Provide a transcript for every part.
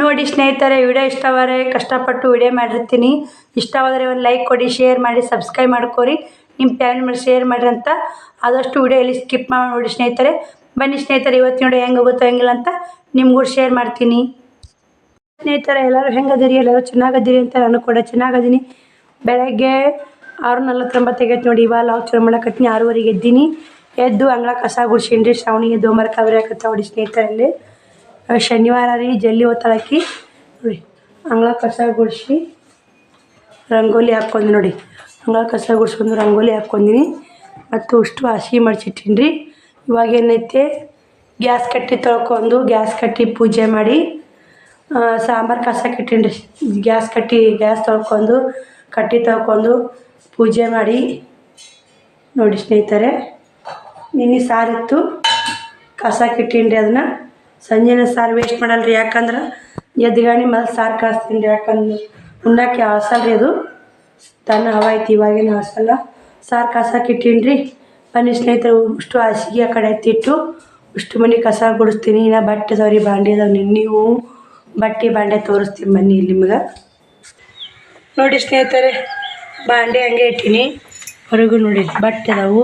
ನೋಡಿ ಸ್ನೇಹಿತರೆ, ವಿಡಿಯೋ ಇಷ್ಟವಾದರೆ ಕಷ್ಟಪಟ್ಟು ವಿಡಿಯೋ ಮಾಡಿರ್ತೀನಿ. ಇಷ್ಟವಾದರೆ ಒಂದು ಲೈಕ್ ಕೊಡಿ, ಶೇರ್ ಮಾಡಿ, ಸಬ್ಸ್ಕ್ರೈಬ್ ಮಾಡ್ಕೊರಿ. ನಿಮ್ಮ ಫ್ಯಾಮಿಲಿ ಮೇಲೆ ಶೇರ್ ಮಾಡಿರಿ ಅಂತ ಆದಷ್ಟು ವಿಡಿಯೋ ಇಲ್ಲಿ ಸ್ಕಿಪ್ ಮಾಡಿ ನೋಡಿ ಸ್ನೇಹಿತರೆ. ಬನ್ನಿ ಸ್ನೇಹಿತರೆ, ಇವತ್ತು ನೋಡಿ ಹೆಂಗೆ ಹೋಗುತ್ತೋ ಹೆಂಗಿಲ್ಲ ಅಂತ ನಿಮ್ಗೂ ಶೇರ್ ಮಾಡ್ತೀನಿ. ಸ್ನೇಹಿತರೆ, ಎಲ್ಲರೂ ಹೆಂಗದಿರಿ ಎಲ್ಲರೂ ಚೆನ್ನಾಗದಿರಿ ಅಂತ ನಾನು ಕೂಡ ಚೆನ್ನಾಗದೀನಿ ಬೆಳಗ್ಗೆ ಆರು ನಲ್ವತ್ತೊಂಬತ್ತೈಗೆ ಆಗೈತೆ ನೋಡಿ, ಇವಾಗ ಲಾವ್ ಚಲೋ ಮಾಡಕತ್ತೀನಿ ಆರೂವರೆಗೆ ಎದ್ದೀನಿ. ಎದ್ದು ಅಂಗಳ ಕಸ ಗುಡಿಸಿನ್ರಿ ಶ್ರಾವಣಿಗೆ ಎದ್ದು ಕವರಿ ಹಾಕತ್ತ ನೋಡಿ ಸ್ನೇಹಿತರಲ್ಲಿ ಶನಿವಾರ ರೀ ಜಲ್ದಿ ಒತ್ತಳಕ್ಕಿ ನೋಡಿ, ಅಂಗಳ ಕಸ ಗುಡಿಸಿ ರಂಗೋಲಿ ಹಾಕ್ಕೊಂಡಿ ನೋಡಿ. ಅಂಗಳ ಕಸ ಗುಡಿಸ್ಕೊಂಡು ರಂಗೋಲಿ ಹಾಕ್ಕೊಂಡಿನಿ. ಮತ್ತು ಅಷ್ಟು ಹಸಿ ಮಡ್ಚಿಟ್ಟಿನಿ ರೀ. ಇವಾಗ ಏನೈತೆ, ಗ್ಯಾಸ್ ಕಟ್ಟಿ ತೊಳ್ಕೊಂಡು ಗ್ಯಾಸ್ ಕಟ್ಟಿ ಪೂಜೆ ಮಾಡಿ ಸಾಂಬಾರು ಕಸ ಕಟ್ಟಿನಿ ಗ್ಯಾಸ್ ಕಟ್ಟಿ, ಗ್ಯಾಸ್ ತೊಳ್ಕೊಂಡು ಕಟ್ಟಿ ತೊಳ್ಕೊಂಡು ಪೂಜೆ ಮಾಡಿ. ನೋಡಿ ಸ್ನೇಹಿತರೆ, ನಿನ್ನೆ ಸಾರಿತ್ತು. ಕಸ ಕಿಟ್ಟಿನಿ ಅದನ್ನು. ಸಂಜೆನ ಸಾರು ವೇಸ್ಟ್ ಮಾಡಲ್ಲ ರೀ ಯಾಕಂದ್ರೆ ಎದ್ಗಾಣಿ ಮೇಲೆ ಸಾರು ಕಾಸ್ತೀನಿ ರೀ, ಯಾಕಂದ್ರೆ ಉಣ್ಣಕ್ಕೆ ಅಳ್ಸಲ್ಲ ರೀ ಅದು. ತನ್ನ ಹವ ಐತಿ, ಇವಾಗೇನು ಹಾಸಲ್ಲ. ಸಾರು ಕಾಸಕ್ಕೆ ಇಟ್ಟೀನಿ ಬನ್ನಿ ಸ್ನೇಹಿತರು, ಇಷ್ಟು ಹಾಸಿಗೆ ಆ ಕಡೆ ಎತ್ತಿಟ್ಟು ಇಷ್ಟು ಮನೆ ಕಸ ಗುಡಿಸ್ತೀನಿ. ಇನ್ನು ಬಟ್ಟೆ ಸಾರಿ ಬಾಂಡೆ ಅದಾವೆ ನೀವು. ಬಟ್ಟೆ, ಬಾಂಡೆ ತೋರಿಸ್ತೀನಿ ಬನ್ನಿ ನಿಮ್ಗೆ. ನೋಡಿ ಸ್ನೇಹಿತರೆ, ಬಾಂಡೆ ಹಂಗೆ ಇಟ್ಟೀನಿ. ಹೊರಗು ನೋಡಿ, ಬಟ್ಟೆ ಅದಾವು.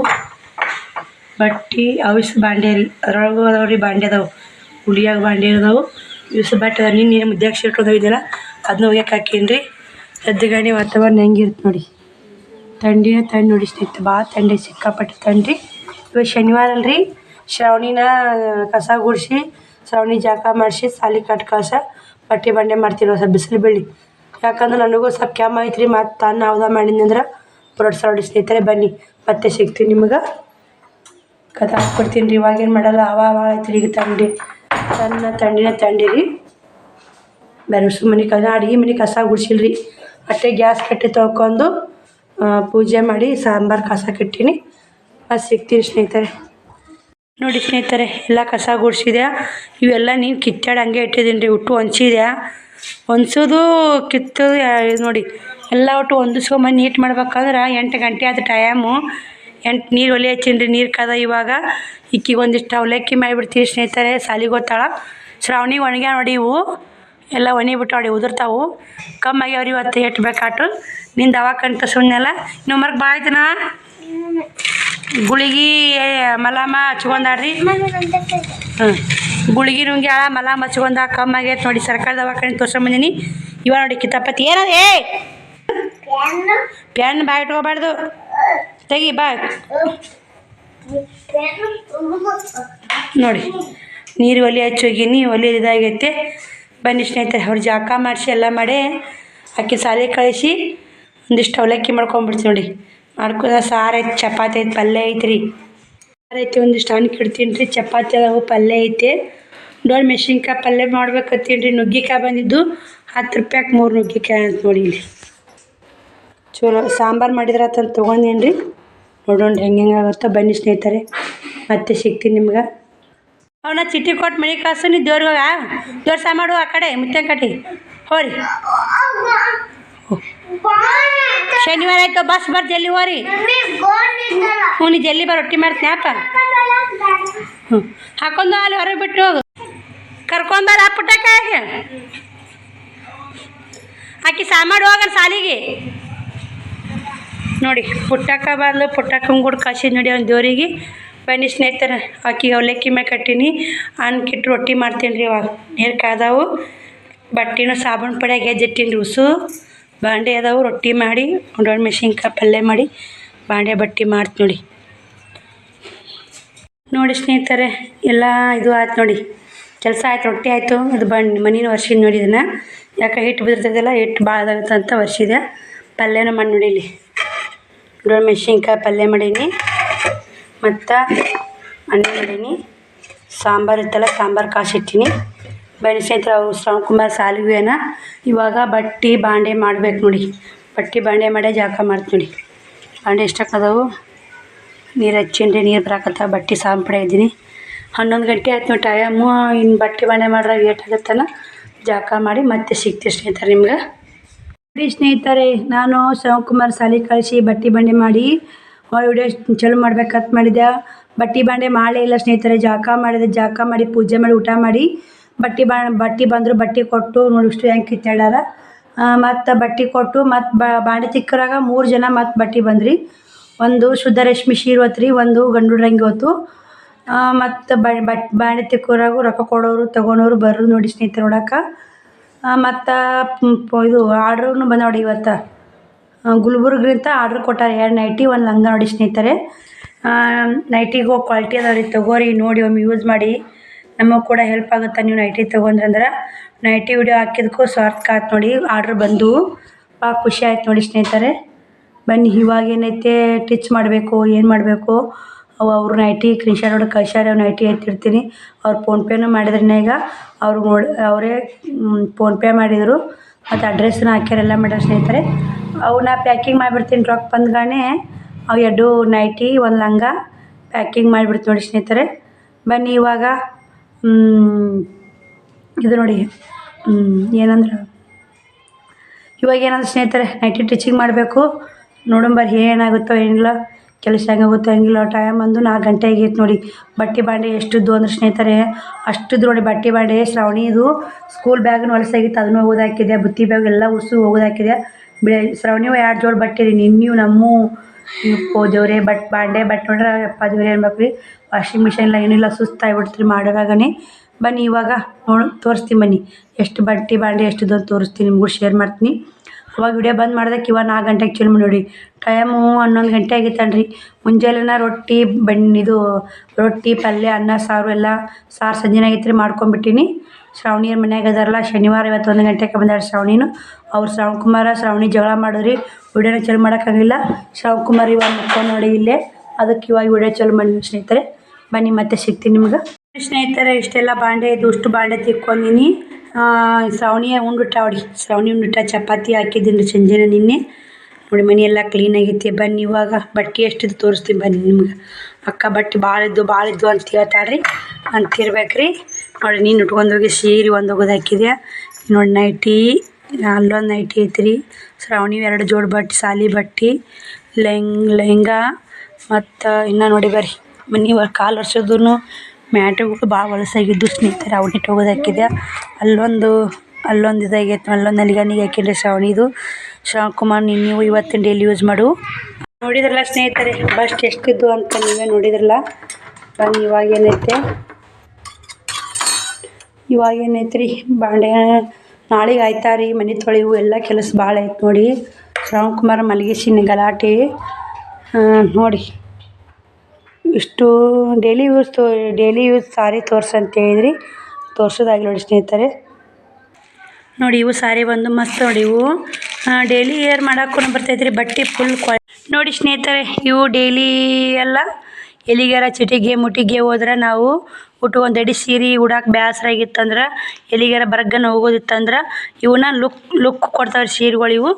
ಬಟ್ಟೆ, ಅವಿಸ್ ಬಾಂಡೆ ರೀ ಅದ್ರೊಳಗೂ ಬಾಂಡೆ ಅದಾವೆ. ಹುಳಿಯಾಗ ಬಾಂಡೆ ಅದಾವು ಇವ್ಸ ಬಟ್ಟೆ ಅದಾವೆ ನಿನ್ನೆ ಮುದ್ದೆ ಶರ್ಟ್ ಅದಾವಿದ್ದೆಲ್ಲ ಅದನ್ನ ಒಗ್ಯಕ್ಕೆ ಹಾಕೀನಿ ರೀ ಎದ್ದುಗಾಣಿ ವಾತಾವರಣ ಹೆಂಗಿರುತ್ತೆ ನೋಡಿ. ಥಂಡಿನ ಥಂಡಿ ನೋಡಿ ಸ್ನೇಹಿತ ಭಾಳ ಥಂಡಿ ಸಿಕ್ಕಾಪಟ್ಟೆ ತಂಡ್ರಿ ಇವಾಗ ಶನಿವಾರ ಅಲ್ರಿ. ಶ್ರಾವಣಿನ ಕಸ ಗುಡಿಸಿ, ಶ್ರಾವಣಿ ಜಾಕ ಮಾಡಿಸಿ, ಸಾಲಿ ಕಟ್ ಕಾಸ ಬಟ್ಟೆ ಬಂಡೆ ಮಾಡ್ತೀನಿ ಸ್ವಲ್ಪ ಬಿಸಿಲು ಬೆಳ್ಳಿ ಯಾಕಂದ್ರೆ ನನಗೂ ಸ್ವಲ್ಪ ಕ್ಯಾಮ್ ಐತ್ರಿ, ಮತ್ತು ತಾನು ಹೌದಾ ಮಾಡಿದ್ನಂದ್ರೆ ಬರೋಡ್ ಸಾವಿರ ಸ್ನೇಹಿತರೆ, ಬನ್ನಿ. ಮತ್ತೆ ಸಿಗ್ತೀನಿ ನಿಮಗೆ. ಕದ ಹಾಕ್ಕೊಡ್ತೀನಿ ರೀ, ಇವಾಗೇನು ಮಾಡಲ್ಲ ಹವಾ ಭಾಳ ಐತ್ರಿ ಈಗ ತನ್ನ ಥಂಡಿನ ತಂಡಿರಿ. ಬೆರಸು ಬೇರೆ ಸುಮ್ಮನೆ ಕಸ, ಅಡುಗೆ ಮನೆ ಕಸ ಗುಡಿಸಿಲ್ರಿ. ಅಟ್ಟೆ ಗ್ಯಾಸ್ ಕಟ್ಟಿ ತೊಳ್ಕೊಂಡು ಪೂಜೆ ಮಾಡಿ ಸಾಂಬಾರು ಕಸ ಕಟ್ಟೀನಿ. ಅದು ಸಿಗ್ತೀನಿ ಸ್ನೇಹಿತರೆ. ನೋಡಿ ಸ್ನೇಹಿತರೆ, ಎಲ್ಲ ಕಸ ಗುಡಿಸಿದೆ ಇವೆಲ್ಲ ನೀನು ಕಿತ್ತಾಡಿ ಹಂಗೆ ಇಟ್ಟಿದ್ದೀನಿ ರೀ ಒಟ್ಟು ಹೊಂಚಿದೆ ಹೊಂಚೋದು ಕಿತ್ತು ನೋಡಿ, ಎಲ್ಲ ಒಟ್ಟು ಹೊಂದಿಸ್ಕೊಂಬಂದು ನೀಟ್ ಮಾಡ್ಬೇಕಂದ್ರೆ ಎಂಟು ಗಂಟೆ ಆದ ಟೈಮು ಎಂಟು ನೀರು ಒಲೆ ಹಚ್ಚಿನ್ರಿ ನೀರು ಕದ ಇವಾಗ. ಇಕ್ಕಿಗೆ ಒಂದಿಷ್ಟು ಅವಲಕ್ಕಿ ಮಾಡಿಬಿಡ್ತೀವಿ ಸ್ನೇಹಿತರೆ ಸಾಲಿಗೆ ಗೊತ್ತಾಳ ಶ್ರಾವಣಿ ಒಣಗ್ಯ ನೋಡಿ ಇವು. ಎಲ್ಲ ಒಣಗಿ ಬಿಟ್ಟು ನೋಡಿ ಉದುರ್ತಾವು. ಕಮ್ಮಾಗ್ಯಾವ್ರಿ ಇವತ್ತು ಎಷ್ಟು ಬೇಕಾಟು ನಿಂದು ದವಾಖಾನೆ ಸುಮ್ಮನೆಲ್ಲ ನೀವು ಮರ್ಗೆ ಭಾಳ ಆಯ್ತನ? ಗುಳಿಗೆ ಮಲಾಮ ಹಚ್ಕೊಂಡಾಡ್ರಿ ಹ್ಞೂ ಗುಳಿಗೆ ನುಂಗ್ಯಾಳ ಮಲಾಮ ಹಚ್ಕೊಂಡ ಕಮ್ಮಿ ಆಗೈತೆ ನೋಡಿ ಸರ್ಕಾರ ದವಾಖಾನೆ ತೋರ್ಸ್ಕೊಂಬಂದಿನಿ ಇವಾಗ ನೋಡಿ ಕಿತಾಪತಿ. ಏನದ ಏ ಪ್ಯಾನ್ ಬಾಯ್ ಇಟ್ಕೋಬಾರ್ದು. ತೆಗಿ, ಬಾ. ನೋಡಿ, ನೀರು ಒಲೆ ಹಚ್ಚೋಗಿನಿ ಒಲೆ ಇದಾಗೈತೆ. ಬನ್ನಿ ಸ್ನೇಹಿತರೆ, ಅವ್ರು ಜಾಕ ಮಾಡಿಸಿ, ಎಲ್ಲ ಮಾಡಿ, ಅಕ್ಕಿ ಸಾಲೆ ಕಳಿಸಿ, ಒಂದಿಷ್ಟು ಅವಲಕ್ಕಿ ಮಾಡ್ಕೊಂಬಿಡ್ತೀವಿ ನೋಡಿ. ಮಾಡ್ಕೊಂಡ ಸಾರು ಐತೆ, ಚಪಾತಿ ಐತೆ, ಪಲ್ಯ ಐತೆ ರೀ. ಸಾರು ಐತೆ, ಒಂದಿಷ್ಟು ಹಣ್ಣು ಇಡ್ತೀನಿ ರೀ, ಚಪಾತಿ ಅದಾವು, ಪಲ್ಯ ಐತೆ. ದೊಡ್ಡ ಮೆಣಸಿನ್ಕಾಯಿ ಪಲ್ಯ ಮಾಡ್ಬೇಕತ್ತೀನಿ ರೀ, ನುಗ್ಗಿಕಾಯಿ ಬಂದಿದ್ದು ಹತ್ತು ರೂಪಾಯಿಗೆ ಮೂರು ನುಗ್ಗಿಕಾಯಿ ಅಂತ ನೋಡಿ ಚಲೋ ಸಾಂಬಾರು ಮಾಡಿದ್ರೆ ಆತಂತ ತೊಗೊಂಡೇನ್ರಿ? ನೋಡೋಣ ಹೆಂಗೆ ಹೆಂಗೆ ಆಗುತ್ತೋ. ಬನ್ನಿ ಸ್ನೇಹಿತರೆ, ಮತ್ತೆ ಸಿಗ್ತೀನಿ ನಿಮ್ಗೆ. ಅವನ ಚಿಟ್ಟಿ ಕೊಟ್ಟು ಮನೆ ಕಳ್ಸು ನೀ ದೇವ್ರಿಗೆ ಹೋಗ ದೇವ್ರ ಸಾ ಮಾಡು ಆ ಕಡೆ ಮುತ್ತೆ ಕಟ್ಟಿ. ಹೋರಿ. ಶನಿವಾರ ಆಯ್ತು, ಬಸ್ ಬರ್ ಜಲ್ದಿ ಹೋರಿ. ಹ್ಞೂ, ನೀ ಜಲ್ದಿ ಬಾ, ರೊಟ್ಟಿ ಮಾಡ್ತೀನಿ ಅಪ್ಪ ಹ್ಞೂ, ಹಾಕೊಂಡು ಅಲ್ಲಿ ಹೊರಗೆ ಬಿಟ್ಟು ಹೋಗು. ಕರ್ಕೊಂಬರ ಪುಟ್ಟಕ್ಕ ಆಕಿ. ಸಾಮಾಡು ಹೋಗಲ್ಲ ಸಾಲಿಗೆ. ನೋಡಿ, ಪುಟ್ಟಕ್ಕ ಬಂದು ಪುಟ್ಟಕ್ಕನ ಕೂಡ ಕಾಸಿ ನೋಡಿ ಅವ್ನ ದೇವ್ರಿಗೆ. ಬನ್ನಿ ಸ್ನೇಹಿತರ ಆಕಿಗೆ ಅವಲಕ್ಕಿ ಮೇಲೆ ಕಟ್ಟೀನಿ. ಅನ್ಕಿಟ್ಟು ರೊಟ್ಟಿ ಮಾಡ್ತೀನಿ ರೀ ಇವಾಗ. ನೀರು ಕಾದಾವು ಬಟ್ಟೆನೂ ಸಾಬೂನು ಪಡೆ ಗೆಜ್ಜಿಟ್ಟಿನಿ ರೀ ಉಸು ಬಾಂಡೆ ಅದಾವು, ರೊಟ್ಟಿ ಮಾಡಿ, ಒಂದೊಂದು ಮೆಣಸಿನ್ಕಾಯಿ ಪಲ್ಯ ಮಾಡಿ, ಬಾಂಡೆ ಬಟ್ಟಿ ಮಾಡ್ತೀನಿ ನೋಡಿ. ನೋಡಿ ಸ್ನೇಹಿತರೆ, ಎಲ್ಲ ಇದು ಆಯ್ತು ನೋಡಿ. ಕೆಲಸ ಆಯ್ತು, ರೊಟ್ಟಿ ಆಯಿತು. ಅದು ಬಂದು ಮನೇನು ವರ್ಷಿದ್ ನೋಡಿ ಇದನ್ನು. ಯಾಕೆ ಹಿಟ್ಟು ಬಿದ್ದಿರ್ತದಲ್ಲ ಹಿಟ್ಟು ಭಾಳ ಆಗುತ್ತೆ ಅಂತ ವರ್ಷಿದೆ ಪಲ್ಯನೂ ಮಾಡಿ ನೋಡಿ ಇಲ್ಲಿ. ದೊಡ್ಡ ಮೆಣಸಿನ್ಕಾಯಿ ಪಲ್ಯ ಮಾಡೀನಿ. ಮತ್ತು ಅನ್ನ ಮಾಡೀನಿ. ಸಾಂಬಾರು ಇತ್ತಲ್ಲ, ಸಾಂಬಾರು ಕಾಸಿಟ್ಟೀನಿ ಬನ್ನಿ ಅವು ಶ್ರವಣ್ ಕುಮಾರ್ ಸಾಲಿಗೆನ ಇವಾಗ ಬಟ್ಟೆ ಬಾಂಡೆ ಮಾಡ್ಬೇಕು ನೋಡಿ. ಬಟ್ಟೆ ಬಾಂಡೆ ಮಾಡಿ ಜಾಕ ಮಾಡ್ತೀನಿ ನೋಡಿ. ಬಾಂಡೆ ಎಷ್ಟಾಕದವು ನೀರು ಹಚ್ಚಿನ್ರಿ, ನೀರು ಬರಾಕತ್ತ. ಬಟ್ಟೆ ಸಾಂಬಡೆ ಇದ್ದೀನಿ. ಹನ್ನೊಂದು ಗಂಟೆ ಆಯ್ತು ನೋಡಿ ಟೈಮು ಇನ್ನು ಬಟ್ಟೆ ಬಾಂಡೆ ಮಾಡ್ರೆ ಏಟ್ ಆಗತ್ತಲ್ಲ. ಜಾಕ ಮಾಡಿ ಮತ್ತೆ ಸಿಗ್ತೀವಿ ಸ್ನೇಹಿತರೆ ನಿಮ್ಗೆ. ಸ್ನೇಹಿತರೆ, ನಾನು ಶಿವಕುಮಾರ್ ಸಾಲಿ ಕಳಿಸಿ ಬಟ್ಟೆ ಬಂಡೆ ಮಾಡಿ ವಿಡಿಯೋ ಚಲೋ ಮಾಡ್ಬೇಕಂತ ಮಾಡಿದೆ ಬಟ್ಟೆ ಬಾಂಡೆ ಮಾಡೇ ಇಲ್ಲ ಸ್ನೇಹಿತರೆ, ಜಾಕ ಮಾಡಿದೆ, ಜಾಕ ಮಾಡಿ, ಪೂಜೆ ಮಾಡಿ, ಊಟ ಮಾಡಿ, ಬಟ್ಟೆ ಬಾ, ಬಟ್ಟೆ ಬಂದರು ಬಟ್ಟೆ ಕೊಟ್ಟು ನೋಡಿ ಇಷ್ಟು ಹೆಂಗೆ ಕಿತ್ತಾಡ್ಯಾರ ಮತ್ತು ಬಟ್ಟೆ ಕೊಟ್ಟು ಮತ್ತು ಬಾಂಡೆ ತಿಕ್ಕರಾಗ ಮೂರು ಜನ ಮತ್ತು ಬಟ್ಟೆ ಬಂದ್ರಿ. ಒಂದು ಶುದ್ಧ ರೇಷ್ಮೆ ಸೀರೆ ಹೊತ್ತು ರೀ, ಒಂದು ಗಂಡು ರಂಗಿ ಹೊತ್ತು. ಮತ್ತು ಬಟ್ ಬಾಂಡೆ ತಿಕ್ಕೋರಾಗು ರೊಕ್ಕ ಕೊಡೋರು ತೊಗೊಳೋರು ಬರೋರು ನೋಡಿ ಸ್ನೇಹಿತರೆ ನೋಡಕ್ಕೆ ಮತ್ತು ಇದು ಆರ್ಡ್ರೂ ಬಂದ ನೋಡಿ ಇವತ್ತು. ಗುಲ್ಬರ್ಗ್ರಿಂದ ಆರ್ಡ್ರ್ ಕೊಟ್ಟಾರೆ. ಎರಡು ನೈಟಿ ಒಂದು ಲಂಗ ನೋಡಿ ಸ್ನೇಹಿತರೆ ನೈಟಿಗೂ ಕ್ವಾಲಿಟಿ ಅದಾವೆ ರೀ ತಗೋರಿ, ನೋಡಿ, ಒಮ್ಮೆ ಯೂಸ್ ಮಾಡಿ. ನಮಗೆ ಕೂಡ ಹೆಲ್ಪ್ ಆಗುತ್ತೆ ನೀವು ನೈಟಿ ತೊಗೊಂಡ್ರಂದ್ರೆ. ನೈಟಿ ವಿಡಿಯೋ ಹಾಕಿದ್ಕೂ ಸಾರ್ಥಕ ಆಯ್ತು ನೋಡಿ. ಆರ್ಡ್ರ್ ಬಂದು. ಭಾಳ ಖುಷಿ ಆಯ್ತು ನೋಡಿ ಸ್ನೇಹಿತರೆ. ಬನ್ನಿ, ಇವಾಗ ಏನೈತೆ ಟಿಚ್ ಮಾಡಬೇಕು, ಏನು ಮಾಡಬೇಕು. ಅವು ಅವ್ರ ನೈಟಿ ಸ್ಕ್ರೀನ್ಶಾಟ್ ನೋಡಿ ಕಳ್ಸ್ಯಾರ ನೈಟಿ ಎತ್ತಿರ್ತೀನಿ ಅವ್ರು ಫೋನ್ಪೇನೂ ಮಾಡಿದ್ರು ಈಗ. ಅವ್ರು ನೋಡಿ, ಅವರೇ ಫೋನ್ಪೇ ಮಾಡಿದರು. ಮತ್ತು ಅಡ್ರೆಸ್ನ ಹಾಕ್ಯಾರ ಎಲ್ಲ ಮಾಡ್ಯಾರ ಸ್ನೇಹಿತರೆ. ಅವನ್ನ ಪ್ಯಾಕಿಂಗ್ ಮಾಡಿಬಿಡ್ತೀನಿ ರೊಕ್ಕ ಬಂದ್ಗಾನೆ ಅವು ಎರಡು ನೈಟಿ ಒಂದು ಲಂಗ ಪ್ಯಾಕಿಂಗ್ ಮಾಡಿಬಿಡ್ತೀನಿ ನೋಡಿ ಸ್ನೇಹಿತರೆ. ಬನ್ನಿ ಇವಾಗ ಇದು ನೋಡಿ ಏನಂದ್ರೆ, ಇವಾಗ ಏನಂದ್ರೆ ಸ್ನೇಹಿತರೆ ನೈಟಿ ಟಿಚಿಂಗ್ ಮಾಡಬೇಕು. ನೋಡಂಬರ್ ಏನಾಗುತ್ತೋ ಏನಿಲ್ಲ. ಕೆಲಸ ಹೆಂಗಾಗುತ್ತೋ ಹೆಂಗಿಲ್ಲ ಟೈಮ್ ಬಂದು ನಾಲ್ಕು ಗಂಟೆ ಆಗೈತೆ ನೋಡಿ. ಬಟ್ಟೆ ಬಾಂಡೆ ಎಷ್ಟಿದ್ದು ಅಂದ್ರೆ ಸ್ನೇಹಿತರೆ ಅಷ್ಟಿದ್ದು ನೋಡಿ ಬಟ್ಟೆ ಬಾಂಡೆ ಶ್ರಾವಣಿದು ಸ್ಕೂಲ್ ಬ್ಯಾಗ್ನು ಹೊಲಸಾಗಿತ್ತು ಅದನ್ನು ಹಾಕಿದೆ ಬುತ್ತಿ ಬ್ಯಾಗ್ ಎಲ್ಲ ಉಸು ಹೋಗೋದು ಹಾಕಿದೆ ಬಿಳಿ ಶ್ರಾವಣಿವು ಎರಡು ಜೋಡಿ ಬಟ್ಟೆ ರೀ ನಿನ್ನೂ ನಮ್ಮ ದೇವ್ರೆ, ಬಟ್ ಬಾಂಡೆ ಬಟ್ಟೆ ನೋಡ್ರೆ ಅಪ್ಪ ದೇವ್ರೆ ಅನ್ಬೇಕು ರೀ. ವಾಷಿಂಗ್ ಮಿಷಿನ್ ಇಲ್ಲ ಏನಿಲ್ಲ ಸುಸ್ತಾಗ್ಬಿಡ್ತು ರೀ ಮಾಡೋರಾಗನೇ ಬನ್ನಿ ಇವಾಗ ನೋಡು, ತೋರಿಸ್ತೀನಿ ಬನ್ನಿ. ಎಷ್ಟು ಬಟ್ಟೆ ಬಾಂಡೆ, ಎಷ್ಟಿದ್ದು ಅಂತ ತೋರಿಸ್ತೀನಿ, ನಿಮಗೂ ಶೇರ್ ಮಾಡ್ತೀನಿ. ಅವಾಗ ವಿಡಿಯೋ ಬಂದ್ ಮಾಡ್ದಕ್ಕೆ ಇವಾಗ ನಾಲ್ಕು ಗಂಟೆಗೆ ಚಲೋ ಮಾಡಿ ನೋಡಿ. ಟೈಮು ಹನ್ನೊಂದು ಗಂಟೆ ಆಗಿತ್ತನ್ರಿ. ಮುಂಜಾನೆನ ರೊಟ್ಟಿ ಬಣ್ ಇದು ರೊಟ್ಟಿ, ಪಲ್ಯ, ಅನ್ನ, ಸಾರು ಎಲ್ಲ ಸಾರು ಸಂಜೆನೇ ಆಗಿತ್ತು ರೀ ಮಾಡ್ಕೊಂಬಿಟ್ಟೀನಿ ಶ್ರಾವಣಿಯರ ಮನ್ಯಾಗ ಅದಾರಲ್ಲ, ಶನಿವಾರ ಇವತ್ತು ಒಂದು ಗಂಟೆಗೆ ಬಂದಾರೆ ಶ್ರಾವಣಿನು. ಅವ್ರು ಶ್ರಾವಣ್ ಕುಮಾರ, ಶ್ರಾವಣಿ ಜಗಳ ಮಾಡಿದ್ರಿ. ವಿಡಿಯೋನ ಚಲೋ ಮಾಡೋಕ್ಕಾಗಿಲ್ಲ ಶ್ರಾವಣ್ ಕುಮಾರ್ ಇವಾಗ ಮುಖ ನೋಡಿ ಇಲ್ಲೇ. ಅದಕ್ಕೆ ಇವಾಗ ವಿಡಿಯೋ ಚಲೋ ಮಾಡಿ ಸ್ನೇಹಿತರೆ. ಬನ್ನಿ ಮತ್ತೆ ಸಿಗ್ತೀನಿ ನಿಮ್ಗೆ. ಸ್ನೇಹಿತರೆ, ಇಷ್ಟೆಲ್ಲ ಬಾಂಡೆ ಇದು ಅಷ್ಟು ಬಾಂಡೆ ತಿಕ್ಕೊಂಡಿನಿ. ಶ್ರಾವಣಿಯ ಉಂಡುಟ್ಟ ನೋಡಿ ಶ್ರಾವಣಿ ಉಂಡುಟ್ಟ ಚಪಾತಿ ಹಾಕಿದ್ದೀನಿ ಸಂಜೆನೆ ನಿನ್ನೆ. ನೋಡಿ, ಮನೆ ಎಲ್ಲ ಕ್ಲೀನ್ ಆಗೈತಿ. ಬನ್ನಿ ಇವಾಗ. ಬಟ್ಟೆ ಎಷ್ಟಿದ್ದು ತೋರಿಸ್ತೀನಿ ಬನ್ನಿ ನಿಮ್ಗೆ. ಅಕ್ಕ ಬಟ್ಟೆ ಭಾಳ ಇದ್ದು ಭಾಳ ಇದ್ದು ಅಂತ ಹೇಳ್ತಾಳ್ರಿ. ಅಂತಿರ್ಬೇಕ್ರಿ ನೋಡಿ, ನೀನು ಉಟ್ಕೊಂಡೋಗಿ ಸೀರೆ ಒಂದು ಒಗದು ಹಾಕಿದೆ ನೋಡಿ ನೈಟಿ ಅಲ್ಲೊಂದು ನೈಟಿ ಐತ್ರಿ. ಶ್ರಾವಣಿ ಎರಡು ಜೋಡಿ ಬಟ್ಟೆ, ಸಾಲಿ ಬಟ್ಟೆ ಲೆಂಗ್ ಲೆಹಂಗಾ. ಮತ್ತು ಇನ್ನೂ ನೋಡಿ ಬರ್ರಿ. ಮನೆ ಕಾಲು ಒರ್ಸೋದು ಮ್ಯಾಟುಗಳು ಭಾಳ ಹೊಲಸಾಗಿದ್ದು ಸ್ನೇಹಿತರೆ ಅವನ್ನ ಇಟ್ಟು ಒಗದು ಹಾಕಿದೆ ಅಲ್ಲೊಂದು ಅಲ್ಲೊಂದು ಇದಾಗೈತೆ, ಅಲ್ಲೊಂದು ನಲಿಗನಿಗೆ ಹಾಕಿನ್ರಿ ಶ್ರಾವಣಿದು ಶ್ರಾವಣ್ ಕುಮಾರ್ ನೀವು ಇವತ್ತಿನ ಡೈಲಿ ಯೂಸ್ ಮಾಡು. ನೋಡಿದ್ರಲ್ಲ ಸ್ನೇಹಿತರೆ ಬಸ್ಟ್ ಎಷ್ಟಿದ್ದು ಅಂತ ನೀವೇ ನೋಡಿದ್ರಲ್ಲ. ಬನ್ನಿ, ಇವಾಗ ಏನೈತೆ? ಇವಾಗ ಏನೈತೆ ರೀ? ಬಾಂಡೆ, ನಾಳೆಗೆ ಆಯ್ತಾ ರೀ ಮನೆ ತೊಳೆವು, ಎಲ್ಲ ಕೆಲಸ ಭಾಳ ಐತೆ ನೋಡಿ. ಶ್ರಾವಣ್ ಕುಮಾರ್ ಮಲಗಿಸಿನ ಗಲಾಟೆ ನೋಡಿ. ಇಷ್ಟು ಡೈಲಿ ಯೂಸ್ ತೋ ಡೈಲಿ ಯೂಸ್ ಸಾರಿ ತೋರ್ಸು ಅಂತ ಹೇಳಿದ್ರಿ. ತೋರ್ಸೋದಾಗಿಲ್ಲ ನೋಡಿ ಸ್ನೇಹಿತರೆ. ನೋಡಿ ಇವು ಸಾರಿ ಬಂದು ಮಸ್ತ್ ನೋಡಿ ಇವು. ಡೈಲಿ ಏರ್ ಮಾಡೋಕ್ಕೂ ಬರ್ತೈತೆ ರೀ ಬಟ್ಟೆ ಫುಲ್ ಕ್ವಾ ನೋಡಿ ಸ್ನೇಹಿತರೆ, ಇವು ಡೈಲಿ ಎಲ್ಲ ಎಲ್ಲಿಗಾರ ಚಿಟಿಗೆ ಮುಟಿಗೆ ಹೋದ್ರೆ ನಾವು ಉಟ್ಕೊಂಡು ಅಡಿ ಸೀರೆ ಉಡಾಕೆ ಬೇಸರ ಆಗಿತ್ತಂದ್ರೆ ಎಲ್ಲಿಗಾರ ಬರಗನ ಹೋಗೋದಿತ್ತಂದ್ರೆ ಇವನ್ನ ಲುಕ್ ಲುಕ್ ಕೊಡ್ತಾವೆ ಸೀರೆಗಳು ಇವು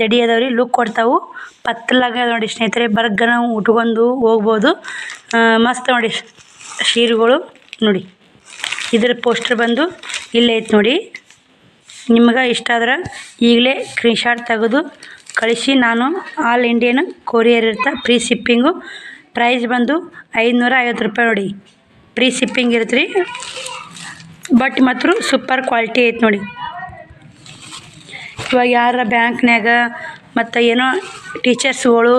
ದಡಿ ಜಡಿ ರೀ ಲುಕ್ ಕೊಡ್ತಾವು ಪತ್ತಲಾಗ ನೋಡಿ ಸ್ನೇಹಿತರೆ. ನಾವು ಉಟ್ಕೊಂಡು ಹೋಗ್ಬೋದು. ಮಸ್ತ್ ನೋಡಿ ಸೀರೆಗಳು ನೋಡಿ. ಇದರ ಪೋಸ್ಟರ್ ಬಂದು ಇಲ್ಲೇ ಐತೆ ನೋಡಿ. ನಿಮ್ಗೆ ಇಷ್ಟ ಆದ್ರೆ ಈಗಲೇ ಸ್ಕ್ರೀನ್ಶಾಟ್ ತೆಗೆದು ಕಳಿಸಿ. ನಾನು ಆಲ್ ಇಂಡಿಯನ್ ಕೊರಿಯರ್ ಇರ್ತಾ. ಫ್ರೀ ಶಿಪ್ಪಿಂಗು ಪ್ರೈಸ್ ಬಂದು ಐದುನೂರ ಐವತ್ತು ರೂಪಾಯಿ ನೋಡಿ. ಫ್ರೀ ಶಿಪ್ಪಿಂಗ್ ಇರುತ್ತೆ ರೀ ಬಟ್ ಮಾತ್ರ ಸೂಪರ್ ಕ್ವಾಲಿಟಿ ಐತೆ ನೋಡಿ. ಇವಾಗ ಯಾರ ಬ್ಯಾಂಕ್ನ್ಯಾಗ ಮತ್ತು ಏನೋ ಟೀಚರ್ಸ್ಗಳು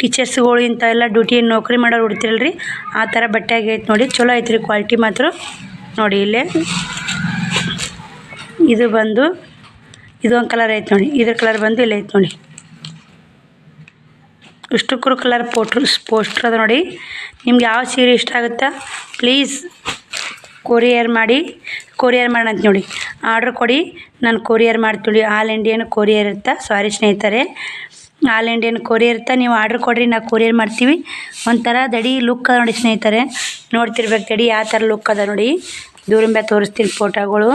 ಟೀಚರ್ಸ್ಗಳು ಎಲ್ಲ ಡ್ಯೂಟಿ ನೌಕರಿ ಮಾಡೋರು ಉಡ್ತಿರಲ್ಲ ರೀ ಆ ಥರ ಬಟ್ಟೆ ಆಗೈತೆ ನೋಡಿ, ಚಲೋ ಐತೆ ರೀ ಕ್ವಾಲಿಟಿ ಮಾತ್ರ. ನೋಡಿ ಇಲ್ಲೇ. ಇದು ಬಂದು, ಇದೊಂದು ಕಲರ್ ಐತೆ ನೋಡಿ, ಇದ್ರ ಕಲರ್ ಬಂದು ಇಲ್ಲ ಐತೆ ನೋಡಿ. ಇಷ್ಟಕ್ಕೂ ಕಲರ್ ಪೋಟ್ರ್, ಪೋಸ್ಟ್ರ್ ಅದ ನೋಡಿ. ನಿಮ್ಗೆ ಯಾವ ಸೀರೆ ಇಷ್ಟ ಆಗುತ್ತೆ, ಪ್ಲೀಸ್ ಕೊರಿಯರ್ ಮಾಡಿ, ಕೊರಿಯರ್ ಅಂತ ನೋಡಿ. ಆರ್ಡ್ರ್ ಕೊಡಿ ನಾನು ಕೊರಿಯರ್ ಮಾಡ್ತೀವಿ ಆಲ್ ಇಂಡಿಯನ್ ಕೊರಿಯರ್ ಇರ್ತಾ. ಸಾರಿ ಸ್ನೇಹಿತರೆ. ಆಲ್ ಇಂಡಿಯನ್ ಕೊರಿಯರ್ ಇರ್ತಾ. ನೀವು ಆರ್ಡ್ರ್ ಕೊಡಿರಿ ನಾವು ಕೊರಿಯರ್ ಮಾಡ್ತೀವಿ. ಒಂಥರ ದಡಿ ಲುಕ್ ಅದ ನೋಡಿ ಸ್ನೇಹಿತರೆ. ನೋಡ್ತಿರ್ಬೇಕು ದಡಿ ಯಾವ ಥರ ಲುಕ್ ಅದ ನೋಡಿ. ದೂರಿಂದ ತೋರಿಸ್ತೀನಿ ಫೋಟೋಗಳು.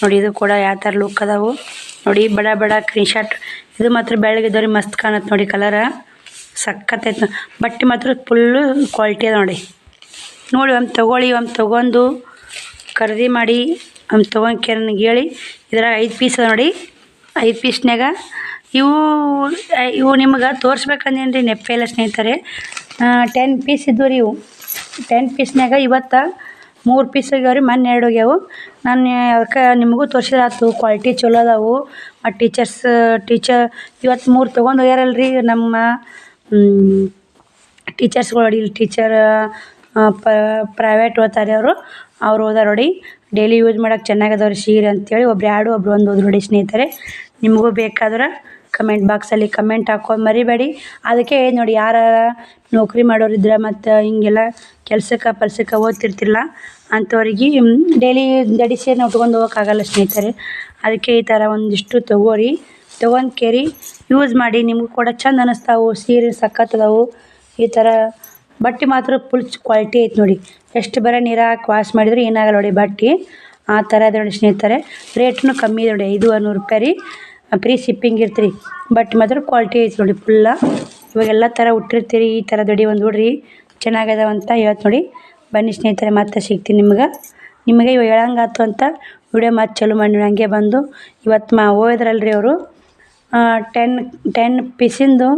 ನೋಡಿ ಇದು ಕೂಡ ಯಾವ ಥರ ಲುಕ್ ಅದಾವು. ನೋಡಿ ಬಡ ಬಡ ಸ್ಕ್ರೀನ್ಶಾಟ್ ಇದು ಮಾತ್ರ ಬೆಳಗ್ಗೆದವ್ರಿ ಮಸ್ತ್ ಕಾಣತ್ತೆ ನೋಡಿ ಕಲರ ಸಖತ್ತೈತೆ ಬಟ್ಟೆ ಮಾತ್ರ ಫುಲ್ಲು ಕ್ವಾಲಿಟಿ ಅದ ನೋಡಿ. ನೋಡಿ ಒಂದು ತೊಗೊಳ್ಳಿ, ಒಂದು ತೊಗೊಂಡು ಖರೀದಿ ಮಾಡಿ. ಒಮ್ಮೆ ತೊಗೊಂಡ್ಕೆ ನನಗೆ ಹೇಳಿ. ಇದ್ರಾಗ ಐದು ಪೀಸ್ ಅದ ನೋಡಿ. ಐದು ಪೀಸ್ನಾಗ ಇವು ಇವು ನಿಮ್ಗೆ ತೋರಿಸ್ಬೇಕಂದೇನು ರೀ ನೆಪ್ಪೆ ಎಲ್ಲ ಸ್ನೇಹಿತರೆ. ಟೆನ್ ಪೀಸ್ ಇದ್ವು ರೀ ಇವು. ಟೆನ್ ಪೀಸ್ನಾಗ ಇವತ್ತು ಮೂರು ಪೀಸ್ ಹೋಗ್ಯಾವ ರೀ, ಮೊನ್ನೆ ಎರಡು ಹೋಗ್ಯಾವು. ನಾನು ಅದಕ್ಕೆ ನಿಮಗೂ ತೋರಿಸಿದ್ರೆ ಆಯ್ತು ಕ್ವಾಲಿಟಿ ಚಲೋ ಅದಾವು. ಮತ್ತು ಟೀಚರ್ಸ್ ಟೀಚರ್ ಇವತ್ತು ಮೂರು ತೊಗೊಂಡು ಹೋಗ್ಯಾರಲ್ರಿ ನಮ್ಮ ಟೀಚರ್ಸ್ಗಳು ಇಲ್ಲಿ ಟೀಚರ್ ಪ್ರೈವೇಟ್ ಓದ್ತಾರೆ ಅವರು. ಅವ್ರು ಓದಾರ ನೋಡಿ. ಡೈಲಿ ಯೂಸ್ ಮಾಡಕ್ಕೆ ಚೆನ್ನಾಗದವ್ರಿ ಸೀರೆ ಅಂತೇಳಿ ಒಬ್ರು ಎರಡು ಒಬ್ರು ಒಂದು ಹೋದ್ರು ನೋಡಿ ಸ್ನೇಹಿತರೆ. ನಿಮಗೂ ಬೇಕಾದ್ರೆ ಕಮೆಂಟ್ ಬಾಕ್ಸಲ್ಲಿ ಕಮೆಂಟ್ ಹಾಕೋದು ಮರಿಬೇಡಿ. ಅದಕ್ಕೆ ನೋಡಿ ಯಾರ ನೌಕರಿ ಮಾಡೋರಿದ್ರೆ ಮತ್ತು ಹಿಂಗೆಲ್ಲ ಕೆಲಸಕ್ಕೆ ಪಲ್ಸಕ್ಕೆ ಓದ್ತಿರ್ತಿಲ್ಲ ಅಂಥವ್ರಿಗೆ ಡೈಲಿ ದಡಿ ಸೀರೆ ಉಟ್ಕೊಂಡು ಹೋಗೋಕ್ಕಾಗಲ್ಲ ಸ್ನೇಹಿತರೆ. ಅದಕ್ಕೆ ಈ ಥರ ಒಂದಿಷ್ಟು ತೊಗೋರಿ. ತೊಗೊಂಡು ಕೇರಿ. ಯೂಸ್ ಮಾಡಿ ನಿಮಗೂ ಕೂಡ ಚಂದ ಅನ್ನಿಸ್ತಾವು ಸೀರೆ ಸಖತ್ತದವು ಈ ಥರ ಬಟ್ಟೆ ಮಾತ್ರ ಫುಲ್ ಕ್ವಾಲಿಟಿ ಐತೆ ನೋಡಿ. ಎಷ್ಟು ಬರೋ ನೀರು ಹಾಕಿ ವಾಶ್ ಮಾಡಿದ್ರು ಏನಾಗಲ್ಲ ನೋಡಿ ಬಟ್ಟೆ. ಆ ಥರ ಇದೆ ನೋಡಿ ಸ್ನೇಹಿತರೆ. ರೇಟ್ನು ಕಮ್ಮಿ ಇದೆ ನೋಡಿ, ಐದು ನೂರು ರೂಪಾಯಿ ರೀ. ಫ್ರೀ ಶಿಪ್ಪಿಂಗ್ ಇರ್ತೀರಿ. ಬಟ್ಟೆ ಮಾತ್ರ ಕ್ವಾಲಿಟಿ ಐತೆ ನೋಡಿ ಫುಲ್ಲ ಇವಾಗೆಲ್ಲ ಥರ ಉಟ್ಟಿರ್ತೀರಿ, ಈ ಥರ ದೊಡಿ ಒಂದು ಹುಡ್ರಿ ಚೆನ್ನಾಗದಾವ ಅಂತ ಹೇಳ್ತು ನೋಡಿ. ಬನ್ನಿ ಸ್ನೇಹಿತರೆ, ಮತ್ತೆ ಸಿಗ್ತೀನಿ ನಿಮ್ಗೆ. ನಿಮಗೆ ಇವಾಗ ಹೇಳಂಗಾತು ಅಂತ ವಿಡಿಯೋ ಮತ್ತೆ ಚಲೋ ಮಾಡಿ ಹಂಗೆ ಬಂದು. ಇವತ್ತು ಮಾ ಹೋದ್ರಲ್ರಿ ಅವರು. ಟೆನ್ ಟೆನ್ ಪೀಸಿಂದು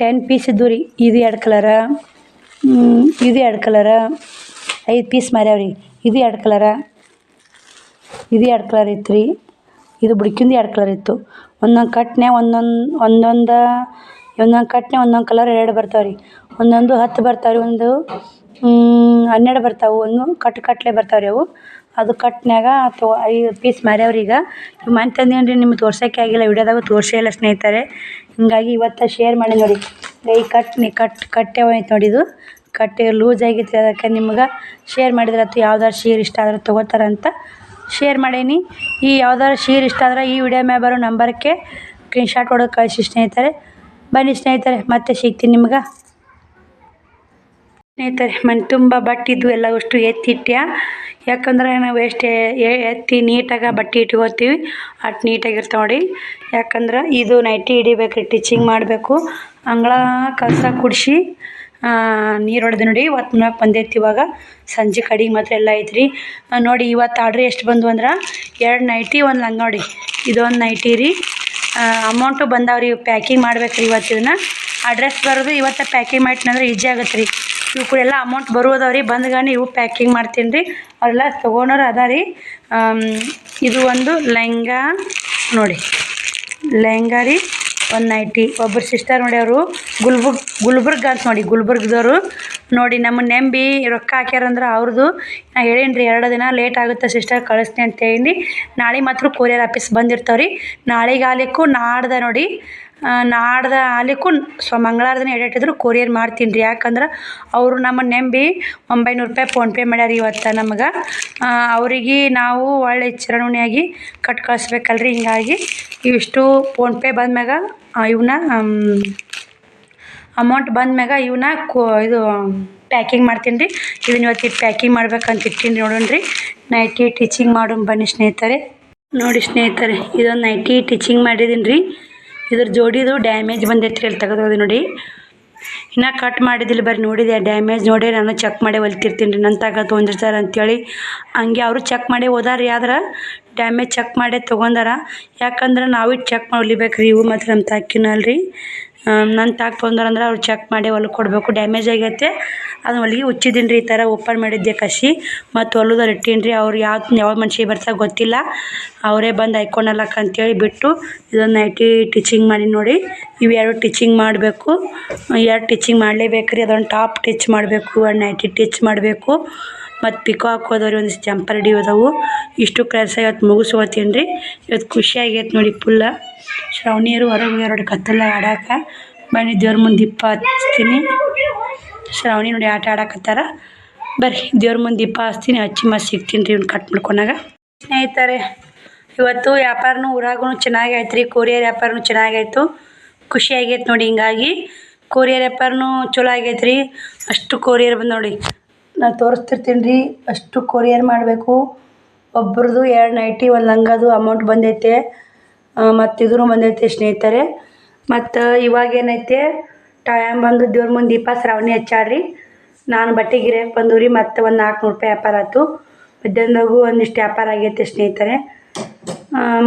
ಟೆನ್ ಪೀಸ್ ಇದ್ದು ರೀ, ಇದು ಎರಡು ಕಲರ ಇದು ಎರಡು ಕಲರ ಐದು ಪೀಸ್ ಮಾರ್ಯಾವ್ರಿ ಇದು ಎರಡು ಕಲರ ಇದು ಎರಡು ಕಲರ್ ಇತ್ತು ರೀ. ಇದು ಬುಡ್ಕಿಂದು ಎರಡು ಕಲರ್ ಇತ್ತು. ಒಂದೊಂದು ಕಟ್ನೆ ಒಂದೊಂದು ಒಂದೊಂದು ಒಂದೊಂದು ಕಟ್ನೆ ಒಂದೊಂದು ಕಲರ್ ಎರಡು ಬರ್ತಾವೆ ರೀ. ಒಂದೊಂದು ಹತ್ತು ಬರ್ತಾವೆ ರೀ, ಒಂದು ಹನ್ನೆರಡು ಬರ್ತಾವೆ. ಒಂದು ಕಟ್ಟು ಕಟ್ಲೆ ಬರ್ತಾವೆ ರೀ ಅವು. ಅದು ಕಟ್ನ್ಯಾಗ ತೊ ಐದು ಪೀಸ್ ಮಾರ್ಯಾವ್ರಿ ಈಗ ಮನೆ ತಂದೇನಿ ರೀ ನಿಮ್ಗೆ ತೋರ್ಸೋಕ್ಕೆ ಆಗಿಲ್ಲ. ವಿಡಿಯೋದಾಗ ತೋರಿಸೇ ಇಲ್ಲ ಸ್ನೇಹಿತರೆ. ಹಿಂಗಾಗಿ ಇವತ್ತು ಶೇರ್ ಮಾಡಿ ನೋಡಿ. ಈ ಕಟ್ನಿ ಕಟ್, ಕಟ್ಟೆ ಹೋಯ್ತು ನೋಡಿ ಇದು. ಕಟ್ಟೆ ಲೂಸ್ ಆಗಿತ್ತು ಅದಕ್ಕೆ ನಿಮ್ಗೆ ಶೇರ್ ಮಾಡಿದ್ರೆ ಅಥವಾ ಯಾವ್ದಾರು ಶೇರ್ ಇಷ್ಟ ಆದ್ರೆ ತೊಗೋತಾರಂತ ಶೇರ್ ಮಾಡೀನಿ. ಈ ಯಾವ್ದಾರು ಶೇರ್ ಇಷ್ಟ ಆದ್ರೆ ಈ ವಿಡಿಯೋ ಮ್ಯಾಗ ಬರೋ ನಂಬರ್ಗೆ ಸ್ಕ್ರೀನ್ಶಾಟ್ ಹೊಡೆದು ಕಳಿಸಿ ಸ್ನೇಹಿತರೆ. ಬನ್ನಿ ಸ್ನೇಹಿತರೆ, ಮತ್ತೆ ಸಿಗ್ತೀನಿ ನಿಮ್ಗೆ. ಸ್ನೇಹಿತರೆ, ಮನೆ ತುಂಬ ಬಟ್ಟಿದ್ದು ಇದ್ವು ಎಲ್ಲ ಅಷ್ಟು ಎತ್ತಿಟ್ಟ್ಯ ಯಾಕಂದ್ರೆ ನಾವು ಎಷ್ಟೇ ಎತ್ತಿ ನೀಟಾಗಿ ಬಟ್ಟೆ ಇಟ್ಕೋತೀವಿ ಅಷ್ಟು ನೀಟಾಗಿರ್ತಾವೆ ನೋಡಿ. ಯಾಕಂದ್ರೆ ಇದು ನೈಟಿ ಹಿಡಿಬೇಕು ಟಿಚಿಂಗ್ ಮಾಡಬೇಕು. ಅಂಗಳ ಕಸ ಕುಡಿಸಿ ನೀರು ಹೊಡೆದು ನೋಡಿ, ಇವತ್ತು ಮುನ್ನಕ್ಕೆ ಬಂದೈತಿ ಇವಾಗ. ಸಂಜೆ ಕಡೆಗೆ ಮಾತ್ರ ಎಲ್ಲ ಐತ್ರಿ. ನೋಡಿ, ಇವತ್ತು ಆರ್ಡ್ರ್ ಎಷ್ಟು ಬಂದು ಅಂದ್ರೆ ಎರಡು ನೈಟಿ, ಒಂದು ಲಂಗ ನೋಡಿ. ಇದೊಂದು ನೈಟಿ ರೀ. ಅಮೌಂಟು ಬಂದಾವ್ರಿ, ಪ್ಯಾಕಿಂಗ್ ಮಾಡ್ಬೇಕು ರೀ ಇವತ್ತು ಅಡ್ರೆಸ್ ಬರೋದು ಇವತ್ತು ಪ್ಯಾಕಿಂಗ್ ಮಾಡ್ತೀನಂದ್ರೆ ಈಜಿ ಆಗತ್ತೆ ರೀ ಇವು ಕೂಡ ಎಲ್ಲ ಅಮೌಂಟ್ ಬರುವುದವ ರೀ ಬಂದ್ಗಾನೆ ಇವು ಪ್ಯಾಕಿಂಗ್ ಮಾಡ್ತೀನಿ ರೀ. ಅವರೆಲ್ಲ ತೊಗೊಂಡೋರು ಅದ ರೀ. ಇದು ಒಂದು ಲೆಹಂಗಾ, ನೋಡಿ. ಲೆಹಂಗಾ ರೀ ಒನ್ ನೈಟಿ ಒಬ್ಬರು ಸಿಸ್ಟರ್ ನೋಡಿ ಅವರು. ಗುಲ್ಬರ್ಗ್, ಗುಲ್ಬರ್ಗ ಅಂತ ನೋಡಿ, ಗುಲ್ಬರ್ಗದವರು. ನೋಡಿ, ನಮ್ಮ ನೆಂಬಿ ರೊಕ್ಕ ಹಾಕ್ಯಾರಂದ್ರೆ ಅವ್ರದ್ದು ನಾ ಹೇಳೀನಿ ರೀ ಎರಡು ದಿನ ಲೇಟ್ ಆಗುತ್ತೆ ಸಿಸ್ಟರ್ ಕಳಿಸ್ತೀನಿ ಅಂತ ಹೇಳಿ ನಾಳೆ ಮಾತ್ರ ಕೊರಿಯರ್ ಆಫೀಸ್ ಬಂದಿರ್ತಾವೆ ರೀ ನಾಳೆಗೆ ಆಲಿಕ್ಕೂ ನಾಡ್ದೆ ನೋಡಿ ನಾಡ್ದ ಆಲಿಕ್ಕೂ ಸ್ವ ಮಂಗಳವಾರ ದಿನ ಎಡಿಟಿದ್ರು ಕೊರಿಯರ್ ಮಾಡ್ತೀನಿ ರೀ ಯಾಕಂದ್ರೆ ಅವರು ನಮ್ಮ ನೆಂಬಿ ಒಂಬೈನೂರು ರೂಪಾಯಿ ಫೋನ್ಪೇ ಮಾಡ್ಯಾರ ಇವತ್ತು ನಮಗೆ. ಅವರಿಗೆ ನಾವು ಒಳ್ಳೆ ಚಿರಣಿಯಾಗಿ ಕಟ್ ಕಳಿಸ್ಬೇಕಲ್ರಿ. ಹಿಂಗಾಗಿ ಇವಿಷ್ಟು ಫೋನ್ಪೇ ಬಂದ್ಮ್ಯಾಗ ಇವನ್ನ ಅಮೌಂಟ್ ಬಂದ್ಮ್ಯಾಗ ಇವನ್ನ ಕೋ ಇದು ಪ್ಯಾಕಿಂಗ್ ಮಾಡ್ತೀನಿ ರೀ. ಇದನ್ನ ಇವತ್ತು ಪ್ಯಾಕಿಂಗ್ ಮಾಡ್ಬೇಕಂತ ಇಟ್ಟೀನಿ ನೋಡೋಣ ರೀ ನೈಟಿ ಟೀಚಿಂಗ್ ಮಾಡೋಣ ಬನ್ನಿ ಸ್ನೇಹಿತರೆ. ನೋಡಿ ಸ್ನೇಹಿತರೆ, ಇದೊಂದು ನೈಟಿ ಟಿಚಿಂಗ್ ಮಾಡಿದ್ದೀನಿ ರೀ. ಇದ್ರ ಜೋಡಿದು ಡ್ಯಾಮೇಜ್ ಬಂದೈತೆ ರೀ ಅಲ್ಲಿ ತೆಗೆದೋದು ನೋಡಿ. ಇನ್ನೂ ಕಟ್ ಮಾಡಿದಿಲ್ಲ ಬರ್ರಿ, ನೋಡಿದೆ ಡ್ಯಾಮೇಜ್ ನೋಡಿ ನಾನು ಚೆಕ್ ಮಾಡಿ ಹೊಲ್ತಿರ್ತೀನಿ ರೀ ನನ್ನ ತಗ ತೊಗೊಂಡಿರ್ತಾರೆ ಅಂತೇಳಿ. ಹಂಗೆ ಅವರು ಚೆಕ್ ಮಾಡಿ ಹೋದಾರ ಆದ್ರೆ ಡ್ಯಾಮೇಜ್ ಚೆಕ್ ಮಾಡೇ ತೊಗೊಂಡಾರ ಯಾಕಂದ್ರೆ ನಾವು ಚೆಕ್ ಮಾಡಿ ಹೊಲಿಬೇಕು ರೀ ಇವು ಮಾತ್ರ ನಮ್ಮ ರೀ ನನ್ನ ತಾಕ್ ತೊಗೊಂಡಾರಂದ್ರೆ ಅವ್ರು ಚೆಕ್ ಮಾಡಿ ಹೊಲಕ್ಕೆ ಕೊಡಬೇಕು. ಡ್ಯಾಮೇಜ್ ಆಗೈತೆ. ಅದನ್ನ ಹೊಲಿಗೆ ಉಚ್ಚಿದ್ದೀನಿ ರೀ ಈ ಥರ ಓಪನ್ ಮಾಡಿದ್ದೆ ಕಸಿ. ಮತ್ತು ಹೊಲದಲ್ಲಿ ಇಟ್ಟೀನಿ ರೀ ಅವ್ರು ಯಾವ ಯಾವ ಮನ್ಷಿಗೆ ಬರ್ತಾರೆ ಗೊತ್ತಿಲ್ಲ. ಅವರೇ ಬಂದು ಹಾಕ್ಕೊಳಲ್ಲಕ್ಕ ಅಂತೇಳಿ ಬಿಟ್ಟು ಇದೊಂದು ನೈಟಿ ಟಿಚಿಂಗ್ ಮಾಡಿ ನೋಡಿ. ಇವೆರಡು ಟಿಚಿಂಗ್ ಮಾಡಬೇಕು. ಎರಡು ಟಿಚಿಂಗ್ ಮಾಡಲೇಬೇಕು ರೀ ಅದೊಂದು ಟಾಪ್ ಟಿಚ್ ಮಾಡಬೇಕು. ಒಂದು ನೈಟಿ ಟಿಚ್ ಮಾಡಬೇಕು. ಮತ್ತು ಪಿಕೋ ಹಾಕೋದವ್ರಿ ಒಂದಿಷ್ಟು ಜಂಪರ್ ಹಿಡಿಯೋದವು ಇಷ್ಟು ಕೆಲಸ ಇವತ್ತು ಮುಗಿಸ್ಕೋತೀನಿ ರೀ ಇವತ್ತು ಖುಷಿಯಾಗೈತೆ ನೋಡಿ ಫುಲ್ಲ ಶ್ರಾವಣಿಯರು ಹೊರಗೆ ಎರಡು ನೋಡಿ ಕತ್ತಲ ಆಡಾಕ. ಬನ್ನಿ ದೇವ್ರ ಮುಂದೆ ದೀಪ ಹಚ್ತೀನಿ. ಶ್ರಾವಣಿ ನೋಡಿ ಆಟ ಆಡಕತ್ತಾರ. ಬರ್ರಿ, ದೇವ್ರ ಮುಂದೆ ದೀಪ ಹಚ್ತೀನಿ. ಹಚ್ಚಿ ಮತ್ತೆ ಸಿಗ್ತೀನಿ ರೀ ಇವ್ನ ಕಟ್ ಮಾಡ್ಕೊಂಡಾಗ. ಸ್ನೇಹಿತರೆ, ಇವತ್ತು ವ್ಯಾಪಾರನೂ ಊರಾಗೂ ಚೆನ್ನಾಗಿ ಆಯ್ತು ರೀ ಕೊರಿಯರ್ ವ್ಯಾಪಾರನೂ ಚೆನ್ನಾಗಾಯ್ತು ಖುಷಿ ಆಗೈತೆ ನೋಡಿ ಹಿಂಗಾಗಿ. ಕೊರಿಯರ್ ವ್ಯಾಪಾರನೂ ಚಲೋ ಆಗೈತೆ ರೀ ಅಷ್ಟು ಕೊರಿಯರ್ ಬಂದು ನೋಡಿ. ನಾನು ತೋರಿಸ್ತಿರ್ತೀನಿ ರೀ ಅಷ್ಟು ಕೊರಿಯರ್ ಮಾಡಬೇಕು. ಒಬ್ರದ್ದು ಎರಡು ನೈಟಿ ಒಂದು ಲಂಗದು ಅಮೌಂಟ್ ಬಂದೈತೆ. ಮತ್ತು ಇದೂ ಬಂದೈತೆ ಸ್ನೇಹಿತರೆ. ಮತ್ತು ಇವಾಗ ಏನೈತೆ ಟೈಮ್ ಬಂದು ದೇವ್ರ ಮುಂದೆ ದೀಪ ಶ್ರಾವಣಿ ಹಚ್ಚಾಡ್ರಿ ನಾನು ಬಟ್ಟೆ ಗಿರಾಕ್ ರೀ ಮತ್ತು ಒಂದು ನಾಲ್ಕುನೂರು ರೂಪಾಯಿ ವ್ಯಾಪಾರ ಆಯಿತು. ಮಧ್ಯಾಹ್ನದಾಗೂ ಒಂದಿಷ್ಟು ವ್ಯಾಪಾರ ಆಗೈತೆ ಸ್ನೇಹಿತರೆ.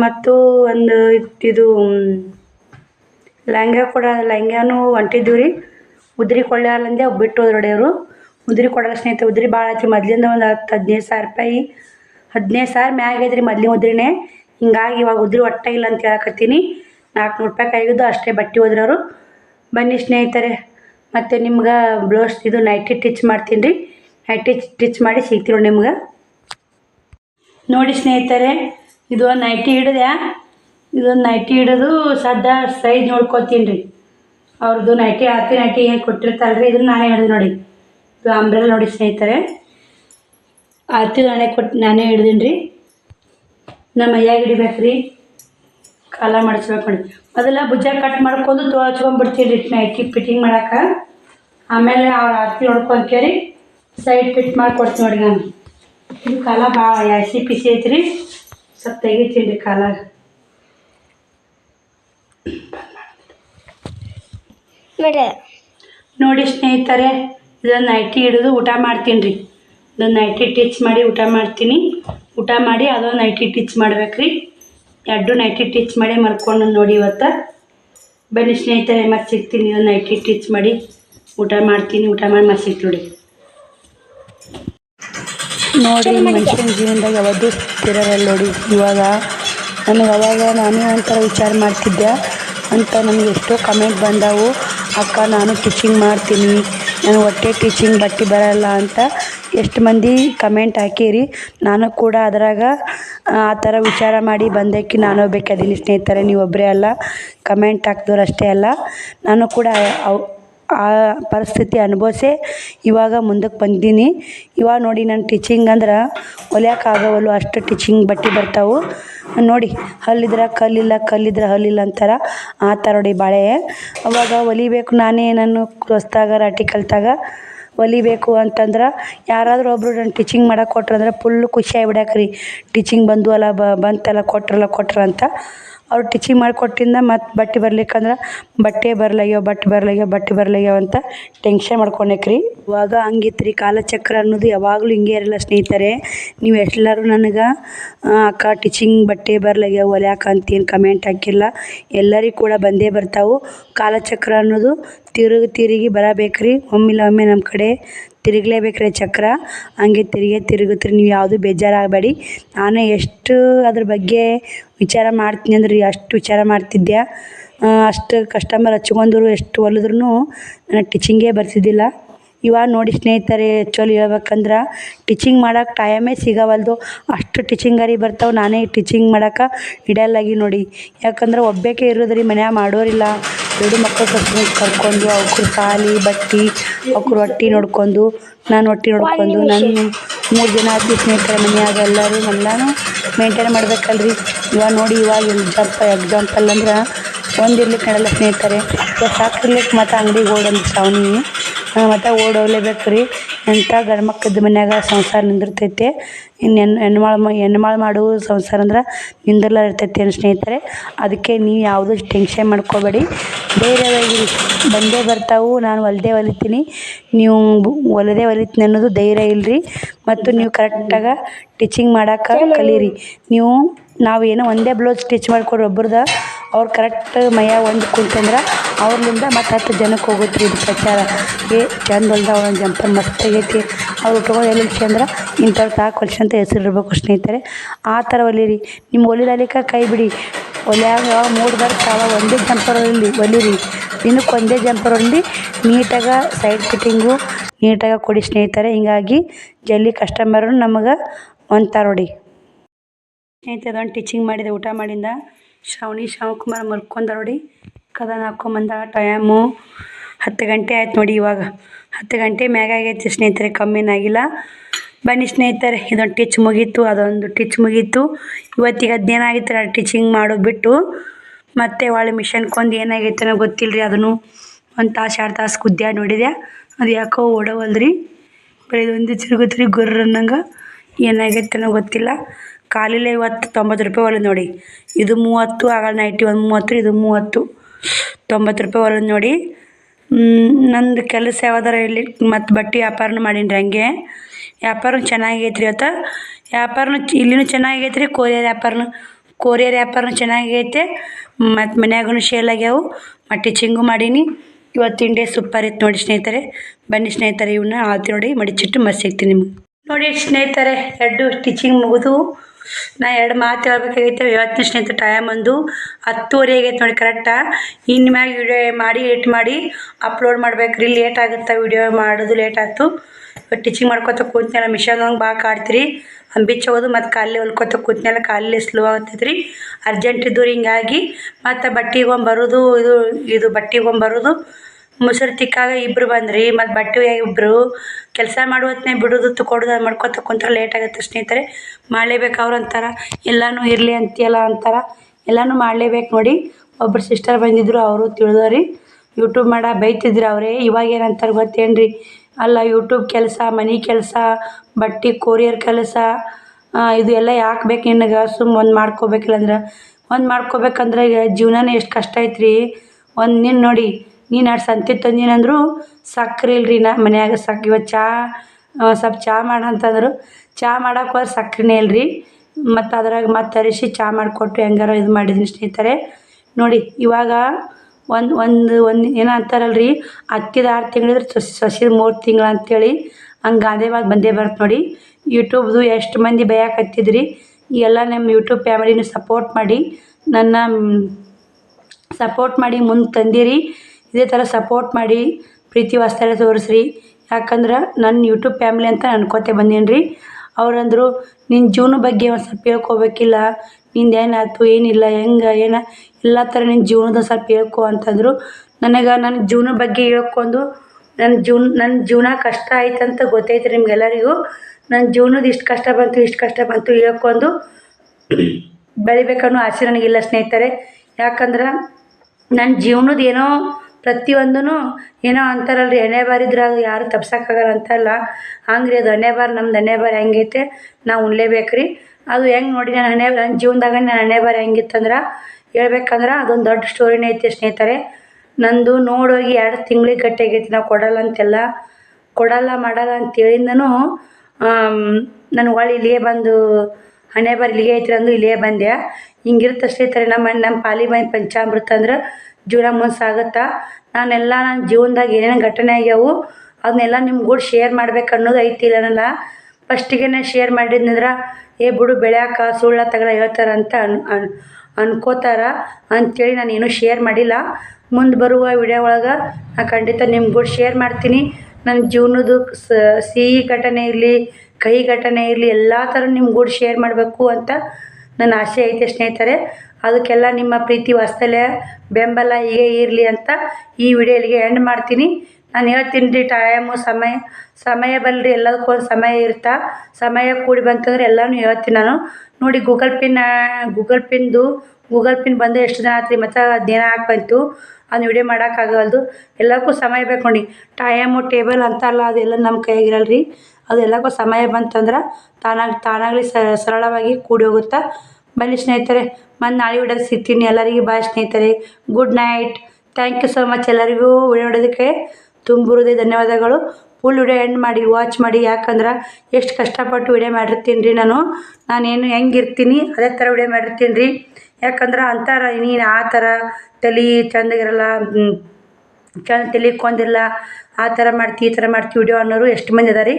ಮತ್ತು ಒಂದು ಇದು ಲೆಹಂಗ ಕೂಡ ಲೆಹಂಗಾನು ಹೊಂಟಿದ್ದೀವಿ ರೀ ಉದ್ರಿ ಅಲ್ಲಂದೆ ಬಿಟ್ಟು ಹೋದ್ರು ಉದ್ರಿ ಕೊಡಲ್ಲ ಸ್ನೇಹಿತರೆ, ಉದ್ರಿ ಭಾಳ ಐತಿ ಮೊದ್ಲಿಂದ ಒಂದು ಹತ್ತು ಹದಿನೈದು ಸಾವಿರ ರೂಪಾಯಿ, ಹದಿನೈದು ಸಾವಿರ ಮ್ಯಾಗ ಐತ್ರಿ ಮೊದ್ಲಿನ ಉದ್ರಿನೇ. ಹಿಂಗಾಗಿ ಇವಾಗ ಉದ್ರಿ ಒಟ್ಟ ಇಲ್ಲ ಅಂತ ಹೇಳಕತ್ತೀನಿ. ನಾಲ್ಕುನೂರು ರೂಪಾಯಿ ಕೈಗಿದ್ದು ಅಷ್ಟೇ ಬಟ್ಟೆ ಹೋದ್ರವರು ಬನ್ನಿ ಸ್ನೇಹಿತರೆ, ಮತ್ತು ನಿಮ್ಗೆ ಬ್ಲೌಸ್ ಇದು ನೈಟಿ ಟಿಚ್ ಮಾಡ್ತೀನಿ ರೀ ನೈಟಿ ಟಿಚ್ ಮಾಡಿ ಸಿಗ್ತೀವಿ ನಿಮ್ಗೆ. ನೋಡಿ ಸ್ನೇಹಿತರೆ, ಇದು ಒಂದು ನೈಟಿ ಹಿಡಿದೆ, ಇದೊಂದು ನೈಟಿ ಹಿಡಿದು ಸದ್ದ ಸೈಜ್ ನೋಡ್ಕೋತೀನಿ ರೀ ಅವ್ರದ್ದು ನೈಟಿ ಹತ್ತಿ ನೈಟಿ ಏನು ರೀ ಇದನ್ನ ನಾನೇ ಹಿಡಿದು ನೋಡಿ. ಅಂಬ್ರೆಲ್ಲ ನೋಡಿ ಸ್ನೇಹಿತರೆ. ಹತ್ತಿ ನಾನೇ ಕೊಟ್ಟು ನಾನೇ ಹಿಡ್ದೀನಿ ರೀ ನಮ್ಮ ಮೈಯಾಗ ಹಿಡಿಬೇಕು ರೀ ಕಾಲ ಮಾಡಿಸ್ಬೇಕು ನೋಡಿ. ಮೊದಲ ಭುಜ ಕಟ್ ಮಾಡ್ಕೊಂಡು ತೊಳ್ಸ್ಕೊಂಡ್ಬಿಡ್ತೀನಿ ರೀ ನೈಟಿ ಫಿಟ್ಟಿಂಗ್ ಮಾಡೋಕೆ ಆಮೇಲೆ ಅವ್ರ ಹತ್ತಿ ರೀ ಸೈಡ್ ಫಿಟ್ ಮಾಡಿ ಕೊಡ್ತೀನಿ ನೋಡಿ ನಾನು. ಇದು ಕಾಲ ಭಾಳ ಹಸಿ ಪಿಸಿ ಐತ್ರಿ. ಸ್ವಲ್ಪ ತೆಗಿತೀನಿ ರೀ ಕಾಲ ನೋಡಿ ಸ್ನೇಹಿತರೆ ಇದೊಂದು ನೈಟಿ ಹಿಡಿದು ಊಟ ಮಾಡ್ತೀನಿ ರೀ. ಇದನ್ನು ನೈಟಿ ಟಿಚ್ ಮಾಡಿ ಊಟ ಮಾಡ್ತೀನಿ. ಊಟ ಮಾಡಿ ಅದೋ ನೈಟಿ ಟಿಚ್ ಮಾಡ್ಬೇಕು ರೀ. ಎರಡು ನೈಟಿ ಟಿಚ್ ಮಾಡಿ ಮರ್ಕೊಂಡು ನೋಡಿ ಇವತ್ತು. ಬನ್ನಿ ಸ್ನೇಹಿತರೆ, ಮತ್ತೆ ಸಿಗ್ತೀನಿ. ಇದನ್ನು ನೈಟಿ ಟಿಚ್ ಮಾಡಿ ಊಟ ಮಾಡ್ತೀನಿ. ಊಟ ಮಾಡಿ ಮತ್ತೆ ಸಿಗ್ತೀವಿ ನೋಡಿ. ಮನುಷ್ಯನ ಜೀವನದಾಗ ಯಾವುದು ಇರೋಲ್ಲ ನೋಡಿ. ಇವಾಗ ನನಗೆ ಅವಾಗ ನಾನೇ ಒಂಥರ ವಿಚಾರ ಮಾಡ್ತಿದ್ದೆ ಅಂತ ನನಗೆ ಎಷ್ಟೋ ಕಮೆಂಟ್ ಬಂದವು. ಅಕ್ಕ, ನಾನು ಟೀಚಿಂಗ್ ಮಾಡ್ತೀನಿ. ನನಗೆ ಹೊಟ್ಟೆ ಟೀಚಿಂಗ್ ಬಟ್ಟೆ ಬರಲ್ಲ ಅಂತ ಎಷ್ಟು ಮಂದಿ ಕಮೆಂಟ್ ಹಾಕೀರಿ. ನಾನು ಕೂಡ ಅದರಾಗ, ಆ ಥರ ವಿಚಾರ ಮಾಡಿ ಬಂದಕ್ಕೆ ನಾನು ಬೇಕಾದೀನಿ ಸ್ನೇಹಿತರೆ ನೀವು ಒಬ್ಬರೇ ಅಲ್ಲ. ಕಮೆಂಟ್ ಹಾಕ್ದವ್ರು ಅಷ್ಟೇ ಅಲ್ಲ. ನಾನು ಕೂಡ ಅವ್ ಆ ಪರಿಸ್ಥಿತಿ ಅನುಭವ್ಸೇ ಇವಾಗ ಮುಂದಕ್ಕೆ ಬಂದೀನಿ ಇವಾಗ ನೋಡಿ ನನ್ನ ಟೀಚಿಂಗ್ ಅಂದ್ರೆ ಹೊಲಿಯಕ್ಕೆ ಆಗವಲ್ಲು ಅಷ್ಟು ಟೀಚಿಂಗ್ ಬಟ್ಟೆ ಬರ್ತಾವೆ. ನೋಡಿ, ಹಲ್ಲಿದ್ರೆ ಕಲ್ಲಿಲ್ಲ, ಕಲ್ಲಿದ್ರೆ ಹಲ್ಲಿಲ್ಲ ಅಂತಾರೆ. ಆ ಥರ ನೋಡಿ ಬಾಳೆ. ಅವಾಗ ಹೊಲಿಬೇಕು ನಾನೇ ನಾನು ಹೊಸ್ದಾಗ ರಾಟಿ ಕಲ್ತಾಗ ಹೊಲಿಬೇಕು ಅಂತಂದ್ರೆ ಯಾರಾದರೂ ಒಬ್ಬರು ನನ್ನ ಟೀಚಿಂಗ್ ಮಾಡಕ್ಕೆ ಕೊಟ್ರಂದ್ರೆ ಫುಲ್ಲು ಖುಷಿ ಆಗ್ಬಿಡಕ್ಕೆ ರೀ. ಟೀಚಿಂಗ್ ಅಲ್ಲ ಬಂತಲ್ಲ, ಕೊಟ್ರಲ್ಲ, ಕೊಟ್ರ ಅಂತ. ಅವ್ರು ಟೀಚಿಂಗ್ ಮಾಡಿಕೊಟ್ಟಿಂದ ಮತ್ತು ಬಟ್ಟೆ ಬರ್ಲಿಕ್ಕಂದ್ರೆ ಬಟ್ಟೆ ಬರ್ಲಾಗ್ಯಾವ ಬಟ್ಟೆ ಬರ್ಲಾಗ್ಯಾವ ಬಟ್ಟೆ ಬರ್ಲಾಗ್ಯಾವ ಅಂತ ಟೆನ್ಷನ್ ಮಾಡ್ಕೊಂಡೇಕ್ರಿ ಇವಾಗ ಹಂಗಿತ್ತು ರೀ ಕಾಲಚಕ್ರ ಅನ್ನೋದು ಯಾವಾಗಲೂ ಹಿಂಗೆ ಇರಲ್ಲ ಸ್ನೇಹಿತರೆ. ನೀವು ಎಲ್ಲರೂ ನನಗೆ ಅಕ್ಕ ಟೀಚಿಂಗ್ ಬಟ್ಟೆ ಬರ್ಲಾಗ್ಯಾವ ಹೊಲ್ಯಾಕ ಅಂತೇನು ಕಮೆಂಟ್ ಹಾಕಿಲ್ಲ. ಎಲ್ಲರಿಗೂ ಕೂಡ ಬಂದೇ ಬರ್ತಾವೆ. ಕಾಲಚಕ್ರ ಅನ್ನೋದು ತಿರುಗಿ ತಿರುಗಿ ಬರಬೇಕ್ರಿ. ಒಮ್ಮಿಲ್ಲ ಒಮ್ಮೆ ನಮ್ಮ ಕಡೆ ತಿರುಗಲೇಬೇಕು ರೀ ಚಕ್ರ. ಹಂಗೆ ತಿರುಗೇ ತಿರುಗುತ್ತೆ ನೀವು ಯಾವುದೂ ಬೇಜಾರಾಗಬೇಡಿ. ನಾನು ಎಷ್ಟು ಅದ್ರ ಬಗ್ಗೆ ವಿಚಾರ ಮಾಡ್ತೀನಿ ಅಂದ್ರೆ ಅಷ್ಟು ವಿಚಾರ ಮಾಡ್ತಿದ್ದೆ ಅಷ್ಟು ಕಸ್ಟಮರ್ ಹಚ್ಕೊಂಡ್ರು, ಎಷ್ಟು ಹೊಲಿದ್ರೂ ನನಗೆ ಟಿಚಿಂಗೇ ಬರ್ತಿದ್ದಿಲ್ಲ. ಇವಾಗ ನೋಡಿ ಸ್ನೇಹಿತರೆ ಆ್ಯಕ್ಚುಲಿ ಹೇಳ್ಬೇಕಂದ್ರೆ ಟೀಚಿಂಗ್ ಮಾಡೋಕೆ ಟೈಮೇ ಸಿಗವಲ್ದು. ಅಷ್ಟು ಟೀಚಿಂಗರಿ ಬರ್ತಾವೆ ನಾನೇ ಟೀಚಿಂಗ್ ಮಾಡೋಕೆ ಇಡಲ್ಲಾಗಿ ನೋಡಿ. ಯಾಕಂದ್ರೆ ಒಬ್ಬಾಕೆ ಇರೋದ್ರಿ ಮನ್ಯಾಗ ಮಾಡೋರಿಲ್ಲ. ಎರಡು ಮಕ್ಕಳು ಕರ್ಕೊಂಡು ಕರ್ಕೊಂಡು ಅವ್ರ ಸಾಲಿ ಬಟ್ಟೆ ಅವ್ರ ಹೊಟ್ಟೆ ನೋಡ್ಕೊಂಡು ನಾನು ಹೊಟ್ಟೆ ನೋಡ್ಕೊಂಡು ನಾನು ಮೂರು ಜನ ಆದ್ವಿ ಸ್ನೇಹಿತರ ಮನೆಯಾಗ ಎಲ್ಲರೂ ಎಲ್ಲಾನು ಮೇಂಟೈನ್ ಮಾಡ್ಬೇಕಲ್ರಿ. ಇವಾಗ ನೋಡಿ ಇವಾಗ ಎಕ್ಸಾಂಪಲ್ ಎಕ್ಸಾಂಪಲ್ ಅಂದ್ರೆ ಒಂದು ಇರ್ಲಿಕ್ಕೆ ನಡೆಯಲ್ಲ ಸ್ನೇಹಿತರೆ. ಇವಾಗ ಸಾಕಿರ್ಲಿಕ್ಕೆ ಮತ್ತು ಅಂಗಡಿಗೆ ಹೋಗಂತ ಸಾವನಿ ಮತ್ತು ಓಡಿ ಹೋಗ್ಲೇಬೇಕು ರೀ ಎಂಥ ಗಂಡು ಮಕ್ಕಳದ್ದು ಮನ್ಯಾಗ ಸಂಸಾರ ನಿಂದಿರ್ತೈತೆ. ಇನ್ನು ಹೆಣ್ಣು ಹೆಣ್ಮಾಳು ಹೆಣ್ಮಾಳು ಮಾಡೋ ಸಂಸಾರ ಅಂದ್ರೆ ನಿಂದಿರ್ಲಾರ ಇರ್ತೈತಿ ಏನು ಸ್ನೇಹಿತರೆ. ಅದಕ್ಕೆ ನೀವು ಯಾವುದೂ ಟೆನ್ಷನ್ ಮಾಡ್ಕೋಬೇಡಿ. ಧೈರ್ಯವಾಗಿರಿ ಬಂದೇ ಬರ್ತಾವೆ ನಾನು ಹೊಲ್ದೇ ಹೊಲಿತೀನಿ ನೀವು ಹೊಲದೇ ಹೊಲಿತೀನಿ ಅನ್ನೋದು ಧೈರ್ಯ ಇಲ್ರಿ. ಮತ್ತು ನೀವು ಕರೆಕ್ಟಾಗಿ ಟಿಚಿಂಗ್ ಮಾಡೋಕೆ ಕಲೀರಿ. ನೀವು ನಾವು ಏನೋ ಒಂದೇ ಬ್ಲೌಸ್ ಸ್ಟಿಚ್ ಮಾಡ್ಕೊಡ್ರಿ ಒಬ್ರದ್ದು ಅವ್ರು ಕರೆಕ್ಟ್ ಮೈಯಾಗ ಒಂದು ಕುಂತಂದ್ರೆ ಅವ್ರಲಿಂದ ಮತ್ತು ಹತ್ತು ಜನಕ್ಕೆ ಹೋಗುತ್ತೆ ರೀ ಇದು ಪ್ರಚಾರ. ಏ ಚಂದ ಹೊಲ್ದ ಒಂದು ಜಂಪರ್ ಮಸ್ತ್ ಆಗೈತಿ. ಅವ್ರು ಉಟ್ಕೊಂಡು ಎಲ್ಲಿ ಅಂದ್ರೆ ಇಂಥವ್ರು ತಾ ಹೊಲ್ಸಿ ಅಂತ ಇರಬೇಕು ಸ್ನೇಹಿತರೆ. ಆ ಥರ ಹೊಲೀರಿ ನಿಮ್ಮ ಹೊಲಿಲಾಲಿಕ ಕೈ ಬಿಡಿ. ಹೊಲ್ಯಾಗ ಮೂರು ಬರ್ತಾವ ಒಂದೇ ಜಂಪರ್ ಹೊಲಿ ಹೊಲೀರಿ ದಿನಕ್ಕೆ ಒಂದೇ ಜಂಪರ್ ಹೊಲಿ ನೀಟಾಗಿ ಸೈಡ್ ಫಿಟ್ಟಿಂಗು ನೀಟಾಗಿ ಕೊಡಿ ಸ್ನೇಹಿತರೆ. ಹೀಗಾಗಿ ಜಲ್ಲಿ ಕಸ್ಟಮರು ನಮಗೆ ಒಂಥರ ನೋಡಿ. ಸ್ನೇಹಿತರೆ, ಅದೊಂದು ಟೀಚಿಂಗ್ ಮಾಡಿದೆ, ಊಟ ಮಾಡಿಂದ. ಶ್ರಾವಣಿ ಶಿವಕುಮಾರ್ ಮಲ್ಕೊಂಡ ನೋಡಿ. ಕದ ನಾಕೊಂಬಂದ ಟೈಮು ಹತ್ತು ಗಂಟೆ ಆಯ್ತು ನೋಡಿ ಇವಾಗ. ಹತ್ತು ಗಂಟೆ ಮ್ಯಾಗ ಆಗೈತಿ ಸ್ನೇಹಿತರೆ ಕಮ್ಮಿನ ಆಗಿಲ್ಲ ಬನ್ನಿ ಸ್ನೇಹಿತರೆ, ಇದೊಂದು ಟಿಚ್ ಮುಗೀತು, ಅದೊಂದು ಟಿಚ್ ಮುಗೀತು. ಇವತ್ತಿಗೆ ಅದೇನಾಗಿತ್ತು ಟೀಚಿಂಗ್ ಮಾಡೋದು ಬಿಟ್ಟು. ಮತ್ತೆ ಒಳ್ಳೆ ಮಿಷನ್ಕೊಂದು ಏನಾಗೈತೆ ಅನ್ನೋ ಗೊತ್ತಿಲ್ಲ ರೀ ಅದನ್ನು ಒಂದು ತಾಸು, ಎರಡು ತಾಸು ಕುದ್ಯ ನೋಡಿದೆ. ಅದು ಯಾಕೋ ಓಡವಲ್ರಿ ಬರೀ ಒಂದು ತಿರುಗುತ್ತೆ ರೀ ಗುರ್ರ ಅನ್ನಂಗೆ. ಏನಾಗೈತೆ ಗೊತ್ತಿಲ್ಲ. ಕಾಲಿಲ್ಲ ಇವತ್ತು ತೊಂಬತ್ತು ರೂಪಾಯಿ ಒಳ್ಳೆ ನೋಡಿ. ಇದು ಮೂವತ್ತು ಆಗಲ್ಲ ನೈಟಿ ಒಂದು ಮೂವತ್ತು, ಇದು ಮೂವತ್ತು. ತೊಂಬತ್ತು ರೂಪಾಯಿ ಒಳ್ಳೆ ನೋಡಿ. ನಂದು ಕೆಲಸ ಯಾವ್ದಾರ ಇಲ್ಲಿ ಮತ್ತು ಬಟ್ಟೆ ವ್ಯಾಪಾರನೂ ಮಾಡೀನಿ ರೀ ಹಂಗೆ. ವ್ಯಾಪಾರ ಚೆನ್ನಾಗೈತ್ರಿ ಇವತ್ತು. ವ್ಯಾಪಾರನೂ ಇಲ್ಲಿನೂ ಚೆನ್ನಾಗೈತ್ರಿ, ಕೊರಿಯರ್ ವ್ಯಾಪಾರನೂ ಕೊರಿಯರ್ ವ್ಯಾಪಾರನೂ ಚೆನ್ನಾಗೈತೆ. ಮತ್ತು ಮನ್ಯಾಗೂ ಶೇಲ್ ಆಗ್ಯಾವು. ಮತ್ತು ಟೀಚಿಂಗು ಮಾಡೀನಿ. ಇವತ್ತು ಡೇ ಸೂಪರ್ ಇತ್ತು ನೋಡಿ ಸ್ನೇಹಿತರೆ. ಬನ್ನಿ ಸ್ನೇಹಿತರೆ ಇವನ್ನ ಆಳ್ತಿ ನೋಡಿ ಮಡಿಚಿಟ್ಟು ಮಸ್ತ್ ಸಿಗ್ತೀನಿ ನಿಮ್ಗೆ. ನೋಡಿ ಸ್ನೇಹಿತರೆ, ಎರಡು ಸ್ಟಿಚಿಂಗ್ ಮುಗಿದು. ನಾ ಎರಡು ಮಾತು ಹೇಳ್ಬೇಕಾಗೈತೆ. ಇವತ್ತಿನ ಸ್ನೇಹಿತರೆ ಟೈಮ್ ಒಂದು ಹತ್ತುವರೆ ಆಗೈತೆ ನೋಡಿ ಕರೆಕ್ಟಾ ಇನ್ನು ಮ್ಯಾಗ ವಿಡಿಯೋ ಮಾಡಿ ಎಡಿಟ್ ಮಾಡಿ ಅಪ್ಲೋಡ್ ಮಾಡ್ಬೇಕ್ರಿ. ಲೇಟ್ ಆಗುತ್ತೆ ವಿಡಿಯೋ ಮಾಡೋದು ಲೇಟ್ ಆಯ್ತು. ಟೀಚಿಂಗ್ ಮಾಡ್ಕೊತ ಕೂತ್ನೆಲ್ಲ ಮಿಷನ್ ಹಂಗೆ ಭಾಳ ಕಾಡ್ತೀರಿ. ಬಿಚ್ಚ ಹೋಗೋದು ಮತ್ತು ಕಾಲೇ ಹೊಲ್ಕೊತ ಕೂತ್ನೆಲ್ಲ ಕಾಲೇ ಸ್ಲೋ ಆಗ್ತೈತ್ರಿ. ಅರ್ಜೆಂಟ್ ಇದ್ದು ಹಿಂಗಾಗಿ ಮತ್ತು ಬಟ್ಟೆಗೆ ಬರೋದು ಇದು ಇದು ಬಟ್ಟೆಗೆ ಬರೋದು. ಮೊಸರು ತಿಕ್ಕಾಗ ಇಬ್ಬರು ಬಂದ್ರಿ, ಮತ್ತು ಬಟ್ಟೆ ಇಬ್ಬರು ಕೆಲಸ ಮಾಡುವತ್ತನೇ ಬಿಡೋದು ತಕೊಡೋದು ಮಾಡ್ಕೊತ ಕುಂತ್ರೆ ಲೇಟ್ ಆಗುತ್ತೆ ಸ್ನೇಹಿತರೆ. ಮಾಡಲೇಬೇಕು ಅವ್ರು ಅಂತಾರೆ, ಎಲ್ಲನೂ ಇರಲಿ ಅಂತೀಯಲ್ಲ ಅಂತಾರೆ. ಎಲ್ಲನೂ ಮಾಡಲೇಬೇಕು ನೋಡಿ. ಒಬ್ರು ಸಿಸ್ಟರ್ ಬಂದಿದ್ರು, ಅವರು ತಿಳಿದವ್ರಿ ಯೂಟ್ಯೂಬ್ ಮಾಡ ಬೈತಿದ್ರು ಅವರೇ, ಇವಾಗ ಏನಂತಾರೆ ಗೊತ್ತೇನು ರೀ ಅಲ್ಲ ಯೂಟ್ಯೂಬ್ ಕೆಲಸ, ಮನೆ ಕೆಲಸ, ಬಟ್ಟೆ ಕೊರಿಯರ್ ಕೆಲಸ ಇದು ಎಲ್ಲ ಯಾಕೆ ಬೇಕು ನಿನಗೆ? ಸುಮ್ಮ ಒಂದು ಮಾಡ್ಕೋಬೇಕಿಲ್ಲ ಅಂದ್ರೆ. ಒಂದು ಮಾಡ್ಕೋಬೇಕಂದ್ರೆ ಈಗ ಜೀವನನೇ ಎಷ್ಟು ಕಷ್ಟ ಐತ್ರಿ. ಒಂದು ನಿನ್ನ ನೋಡಿ, ನೀನು ಎರಡು ಸಂತೆ ತಂದಿನಂದ್ರು ಸಕ್ಕರೆ ಇಲ್ರಿ ನಾ ಮನ್ಯಾಗ ಸಕ್ ಇವತ್ತು ಚಾ ಸ್ವಲ್ಪ ಚಾ ಮಾಡಂತಂದ್ರು ಚಾ ಮಾಡಕ್ಕೆ ಹೋದ್ರೆ ಸಕ್ರೆನೇ ಇಲ್ರಿ. ಮತ್ತು ಅದ್ರಾಗ ಮತ್ತು ತರಿಸಿ ಚಾ ಮಾಡಿಕೊಟ್ಟು ಹೆಂಗಾರ ಇದು ಮಾಡಿದ್ದೀನಿ ಸ್ನೇಹಿತರೆ. ನೋಡಿ, ಇವಾಗ ಒಂದು ಒಂದು ಒಂದು, ಏನೋ ಅಂತಾರಲ್ರಿ? ಅಕ್ಕಿದ ಆರು ತಿಂಗಳಿದ್ರೆ ಸೊಸಿ ಸೊಸಿದ ಮೂರು ತಿಂಗಳು ಅಂತೇಳಿ ಹಂಗೆ ಗಾದೆವಾಗ ಬಂದೇ ಬರುತ್ತೆ ನೋಡಿ. ಯೂಟ್ಯೂಬ್ದು ಎಷ್ಟು ಮಂದಿ ಬಯಕತ್ತಿದ್ರಿ? ಎಲ್ಲ ನಮ್ಮ ಯೂಟ್ಯೂಬ್ ಫ್ಯಾಮಿಲಿನ ಸಪೋರ್ಟ್ ಮಾಡಿ, ನನ್ನ ಸಪೋರ್ಟ್ ಮಾಡಿ ಮುಂದೆ ತಂದಿರಿ. ಇದೇ ಥರ ಸಪೋರ್ಟ್ ಮಾಡಿ, ಪ್ರೀತಿ ವಾತ್ಸಲ್ಯ ತೋರಿಸ್ರಿ. ಯಾಕಂದ್ರೆ ನನ್ನ ಯೂಟ್ಯೂಬ್ ಫ್ಯಾಮಿಲಿ ಅಂತ ಅನ್ಕೋತೆ ಬಂದೀನಿ ರೀ ಅವ್ರಂದರು ನಿನ್ನ ಜೀವನ ಬಗ್ಗೆ ಒಂದು ಸ್ವಲ್ಪ ಹೇಳ್ಕೋಬೇಕಿಲ್ಲ. ನಿಂದು ಏನಾಯ್ತು ಏನಿಲ್ಲ, ಹೆಂಗೆ, ಏನು? ಎಲ್ಲ ಥರ ನಿನ್ನ ಜೀವನದ ಸ್ವಲ್ಪ ಹೇಳ್ಕೊ ಅಂತಂದರು. ನನಗೆ ನನ್ನ ಜೀವನ ಬಗ್ಗೆ ಹೇಳ್ಕೊಂಡು ನನ್ನ ಜೀವನ ನನ್ನ ಜೀವನ ಕಷ್ಟ ಆಯ್ತಂತ ಗೊತ್ತೈತೆ ನಿಮ್ಗೆಲ್ಲರಿಗೂ. ನನ್ನ ಜೀವನದ ಇಷ್ಟು ಕಷ್ಟ ಬಂತು, ಇಷ್ಟು ಕಷ್ಟ ಬಂತು ಹೇಳ್ಕೊಂಡು ಬೆಳಿಬೇಕನ್ನೋ ಆಸೆ ನನಗಿಲ್ಲ ಸ್ನೇಹಿತರೆ. ಯಾಕಂದ್ರೆ ನನ್ನ ಜೀವನದ ಏನೋ ಪ್ರತಿಯೊಂದೂ ಏನೋ ಅಂತಾರಲ್ರಿ, ಎಣ್ಣೆ ಬಾರಿದ್ರೆ ಅದು ಯಾರು ತಪ್ಸಕ್ಕಾಗಲ್ಲ ಅಂತಲ್ಲ. ಹಂಗೆ ರೀ ಅದು ಹಣೆ ಬಾರ್, ನಮ್ದು ಹಣೆ ಬಾರ್ ಹೆಂಗೈತೆ, ನಾವು ಉಣ್ಲೇಬೇಕು ರೀ ಅದು ಹೆಂಗೆ ನೋಡಿ ನಾನು ಹಣೆ ನನ್ನ ಜೀವನದಾಗ ನಾನು ಹಣೆ ಬರ ಹೆಂಗಿತ್ತಂದ್ರೆ ಹೇಳ್ಬೇಕಂದ್ರೆ ಅದೊಂದು ದೊಡ್ಡ ಸ್ಟೋರಿನೇ ಐತೆ ಸ್ನೇಹಿತರೆ. ನಂದು ನೋಡೋಗಿ ಎರಡು ತಿಂಗ್ಳಿಗೆ ಗಟ್ಟಿಯಾಗೈತಿ ನಾವು ಕೊಡಲ್ಲ ಅಂತೆಲ್ಲ. ಕೊಡಲ್ಲ, ಮಾಡಲ್ಲ ಅಂತೇಳಿಂದನೂ ನಾನು ಹೊಳ್ಳಿ ಇಲ್ಲಿಗೆ ಬಂದು, ಹಣೆ ಬರ ಇಲ್ಲಿಗೆ ಐತ್ರಿ ಅಂದು ಇಲ್ಲಿಗೆ ಬಂದೆ. ಹಿಂಗಿರುತ್ತೆ ಸ್ನೇಹಿತರೆ, ನಮ್ಮ ನಮ್ಮ ಪಾಲಿ ಬಂದು ಪಂಚಾಮೃತ ಅಂದ್ರೆ ಜೀವನ ಮುಂದೆ ನಾನೆಲ್ಲ ನನ್ನ ಜೀವನದಾಗ ಏನೇನು ಘಟನೆ ಆಗ್ಯಾವು ಅದನ್ನೆಲ್ಲ ನಿಮ್ಮ ಕೂಡ ಶೇರ್ ಮಾಡ್ಬೇಕು ಅನ್ನೋದು ಐತಿ ಇಲ್ಲನಲ್ಲ. ಫಸ್ಟಿಗೆ ಶೇರ್ ಮಾಡಿದ್ನಂದ್ರೆ, ಏ ಬಿಡು ಬೆಳ್ಯಾಕ ಸುಳ್ಳ ತಗಲ ಹೇಳ್ತಾರಂತ ಅನ್ ಅನ್ಕೋತಾರ ನಾನು ಏನೂ ಶೇರ್ ಮಾಡಿಲ್ಲ. ಮುಂದೆ ಬರುವ ವಿಡಿಯೋ ಒಳಗೆ ನಾ ಖಂಡಿತ ಕೂಡ ಶೇರ್ ಮಾಡ್ತೀನಿ. ನನ್ನ ಜೀವನದ್ದು ಸಿಹಿ ಘಟನೆ ಇರಲಿ, ಕಹಿ ಘಟನೆ ಇರಲಿ, ಎಲ್ಲ ಥರ ನಿಮ್ಮ ಕೂಡ ಶೇರ್ ಮಾಡಬೇಕು ಅಂತ ನನ್ನ ಆಸೆ ಐತೆ ಸ್ನೇಹಿತರೆ. ಅದಕ್ಕೆಲ್ಲ ನಿಮ್ಮ ಪ್ರೀತಿ ವಾತ್ಸಲ್ಯ, ಬೆಂಬಲ ಹೀಗೆ ಇರಲಿ ಅಂತ ಈ ವಿಡಿಯೋ ಎಂಡ್ ಮಾಡ್ತೀನಿ. ನಾನು ಹೇಳ್ತೀನಿ ರೀ ಟೈಮು ಸಮಯ ಸಮಯ ಬಲ್ರಿ ಎಲ್ಲದಕ್ಕೂ ಒಂದು ಸಮಯ ಇರ್ತಾ. ಸಮಯ ಕೂಡಿ ಬಂತಂದ್ರೆ ಎಲ್ಲನೂ ಹೇಳ್ತೀನಿ ನಾನು. ನೋಡಿ ಗೂಗಲ್ ಪಿನ್ ಗೂಗಲ್ ಪಿನ್ದು ಗೂಗಲ್ ಪಿನ್ ಬಂದು ಎಷ್ಟು ದಿನ ಆಯ್ತು ರೀ ಮತ್ತು ದಿನ ಹಾಕಿ ಬಂತು? ಅದನ್ನ ವಿಡಿಯೋ ಮಾಡೋಕ್ಕಾಗಲ್ದು ಎಲ್ಲಕ್ಕೂ ಸಮಯ ಬೇಕು ನೋಡಿ. ಟೈಮು ಟೇಬಲ್ ಅಂತಲ್ಲ, ಅದೆಲ್ಲ ನಮ್ಮ ಕೈಯಾಗಿರಲ್ಲ ರೀ ಅದು ಎಲ್ಲಕ್ಕೂ ಸಮಯ ಬಂತಂದ್ರೆ ತಾನಾಗಿ, ತಾನಾಗಲಿ ಸರಳವಾಗಿ ಕೂಡಿ ಹೋಗುತ್ತಾ. ಬನ್ನಿ ಸ್ನೇಹಿತರೆ, ಮತ್ತು ನಾಳೆ ವಿಡಿಯೋ ಸಿಗ್ತೀನಿ. ಎಲ್ಲರಿಗೂ ಬಾಯ್ ಸ್ನೇಹಿತರೆ. Good night thank you so much ಎಲ್ಲರಿಗೂ. ವಿಡಿಯೋ ನೋಡೋದಕ್ಕೆ ತುಂಬ ಧನ್ಯವಾದಗಳು. ಫುಲ್ ವಿಡಿಯೋ ಎಂಡ್ ಮಾಡಿ ವಾಚ್ ಮಾಡಿ, ಯಾಕಂದ್ರೆ ಎಷ್ಟು ಕಷ್ಟಪಟ್ಟು ವಿಡಿಯೋ ಮಾಡಿರ್ತೀನಿ ರೀ ನಾನು. ನಾನೇನು ಹೆಂಗಿರ್ತೀನಿ, ಅದೇ ಥರ ವಿಡಿಯೋ ಮಾಡಿರ್ತೀನಿ ರೀ ಯಾಕಂದ್ರೆ ಅಂತಾರ ನೀನು ಆ ಥರ ತಲೆ ಚಂದಾಗಿರಲ್ಲ ಚಂದ ತಲೆಕೊಂದಿಲ್ಲ ಆ ಥರ ಮಾಡ್ತಿ, ಈ ಥರ ಮಾಡ್ತಿ ವಿಡಿಯೋ ಅನ್ನೋರು ಎಷ್ಟು ಮಂದಿ ಅದಾರಿ.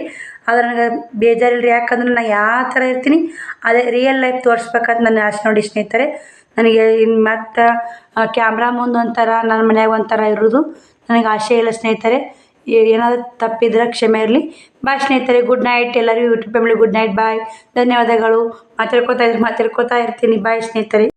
ಆದ್ರೆ ನನಗೆ ಬೇಜಾರಿಲ್ಲ ರೀ ಯಾಕಂದ್ರೆ ನಾನು ಯಾವ ಥರ ಇರ್ತೀನಿ, ಅದೇ ರಿಯಲ್ ಲೈಫ್ ತೋರಿಸ್ಬೇಕಂತ ನನ್ನ ಆಸೆ ನೋಡಿ ಸ್ನೇಹಿತರೆ. ನನಗೆ ಇನ್ನು ಮತ್ತು ಕ್ಯಾಮ್ರಾ ಮುಂದೆ ಒಂಥರ ನನ್ನ ಮನ್ಯಾಗ ಒಂಥರ ಇರೋದು. ನನಗೆ ಆಸೆ ಇಲ್ಲ ಸ್ನೇಹಿತರೆ. ಏನಾದರೂ ತಪ್ಪಿದ್ರೆ ಕ್ಷಮೆ ಇರಲಿ. ಬಾಯ್ ಸ್ನೇಹಿತರೆ ಗುಡ್ ನೈಟ್ ಎಲ್ಲರಿಗೂ YouTube family good night bye ಧನ್ಯವಾದಗಳು. ಮಾತಾಡ್ಕೋತಾ ಇದ್ರೆ ಮಾತಾಡ್ಕೋತಾ ಇರ್ತೀನಿ. ಬಾಯ್ ಸ್ನೇಹಿತರೆ.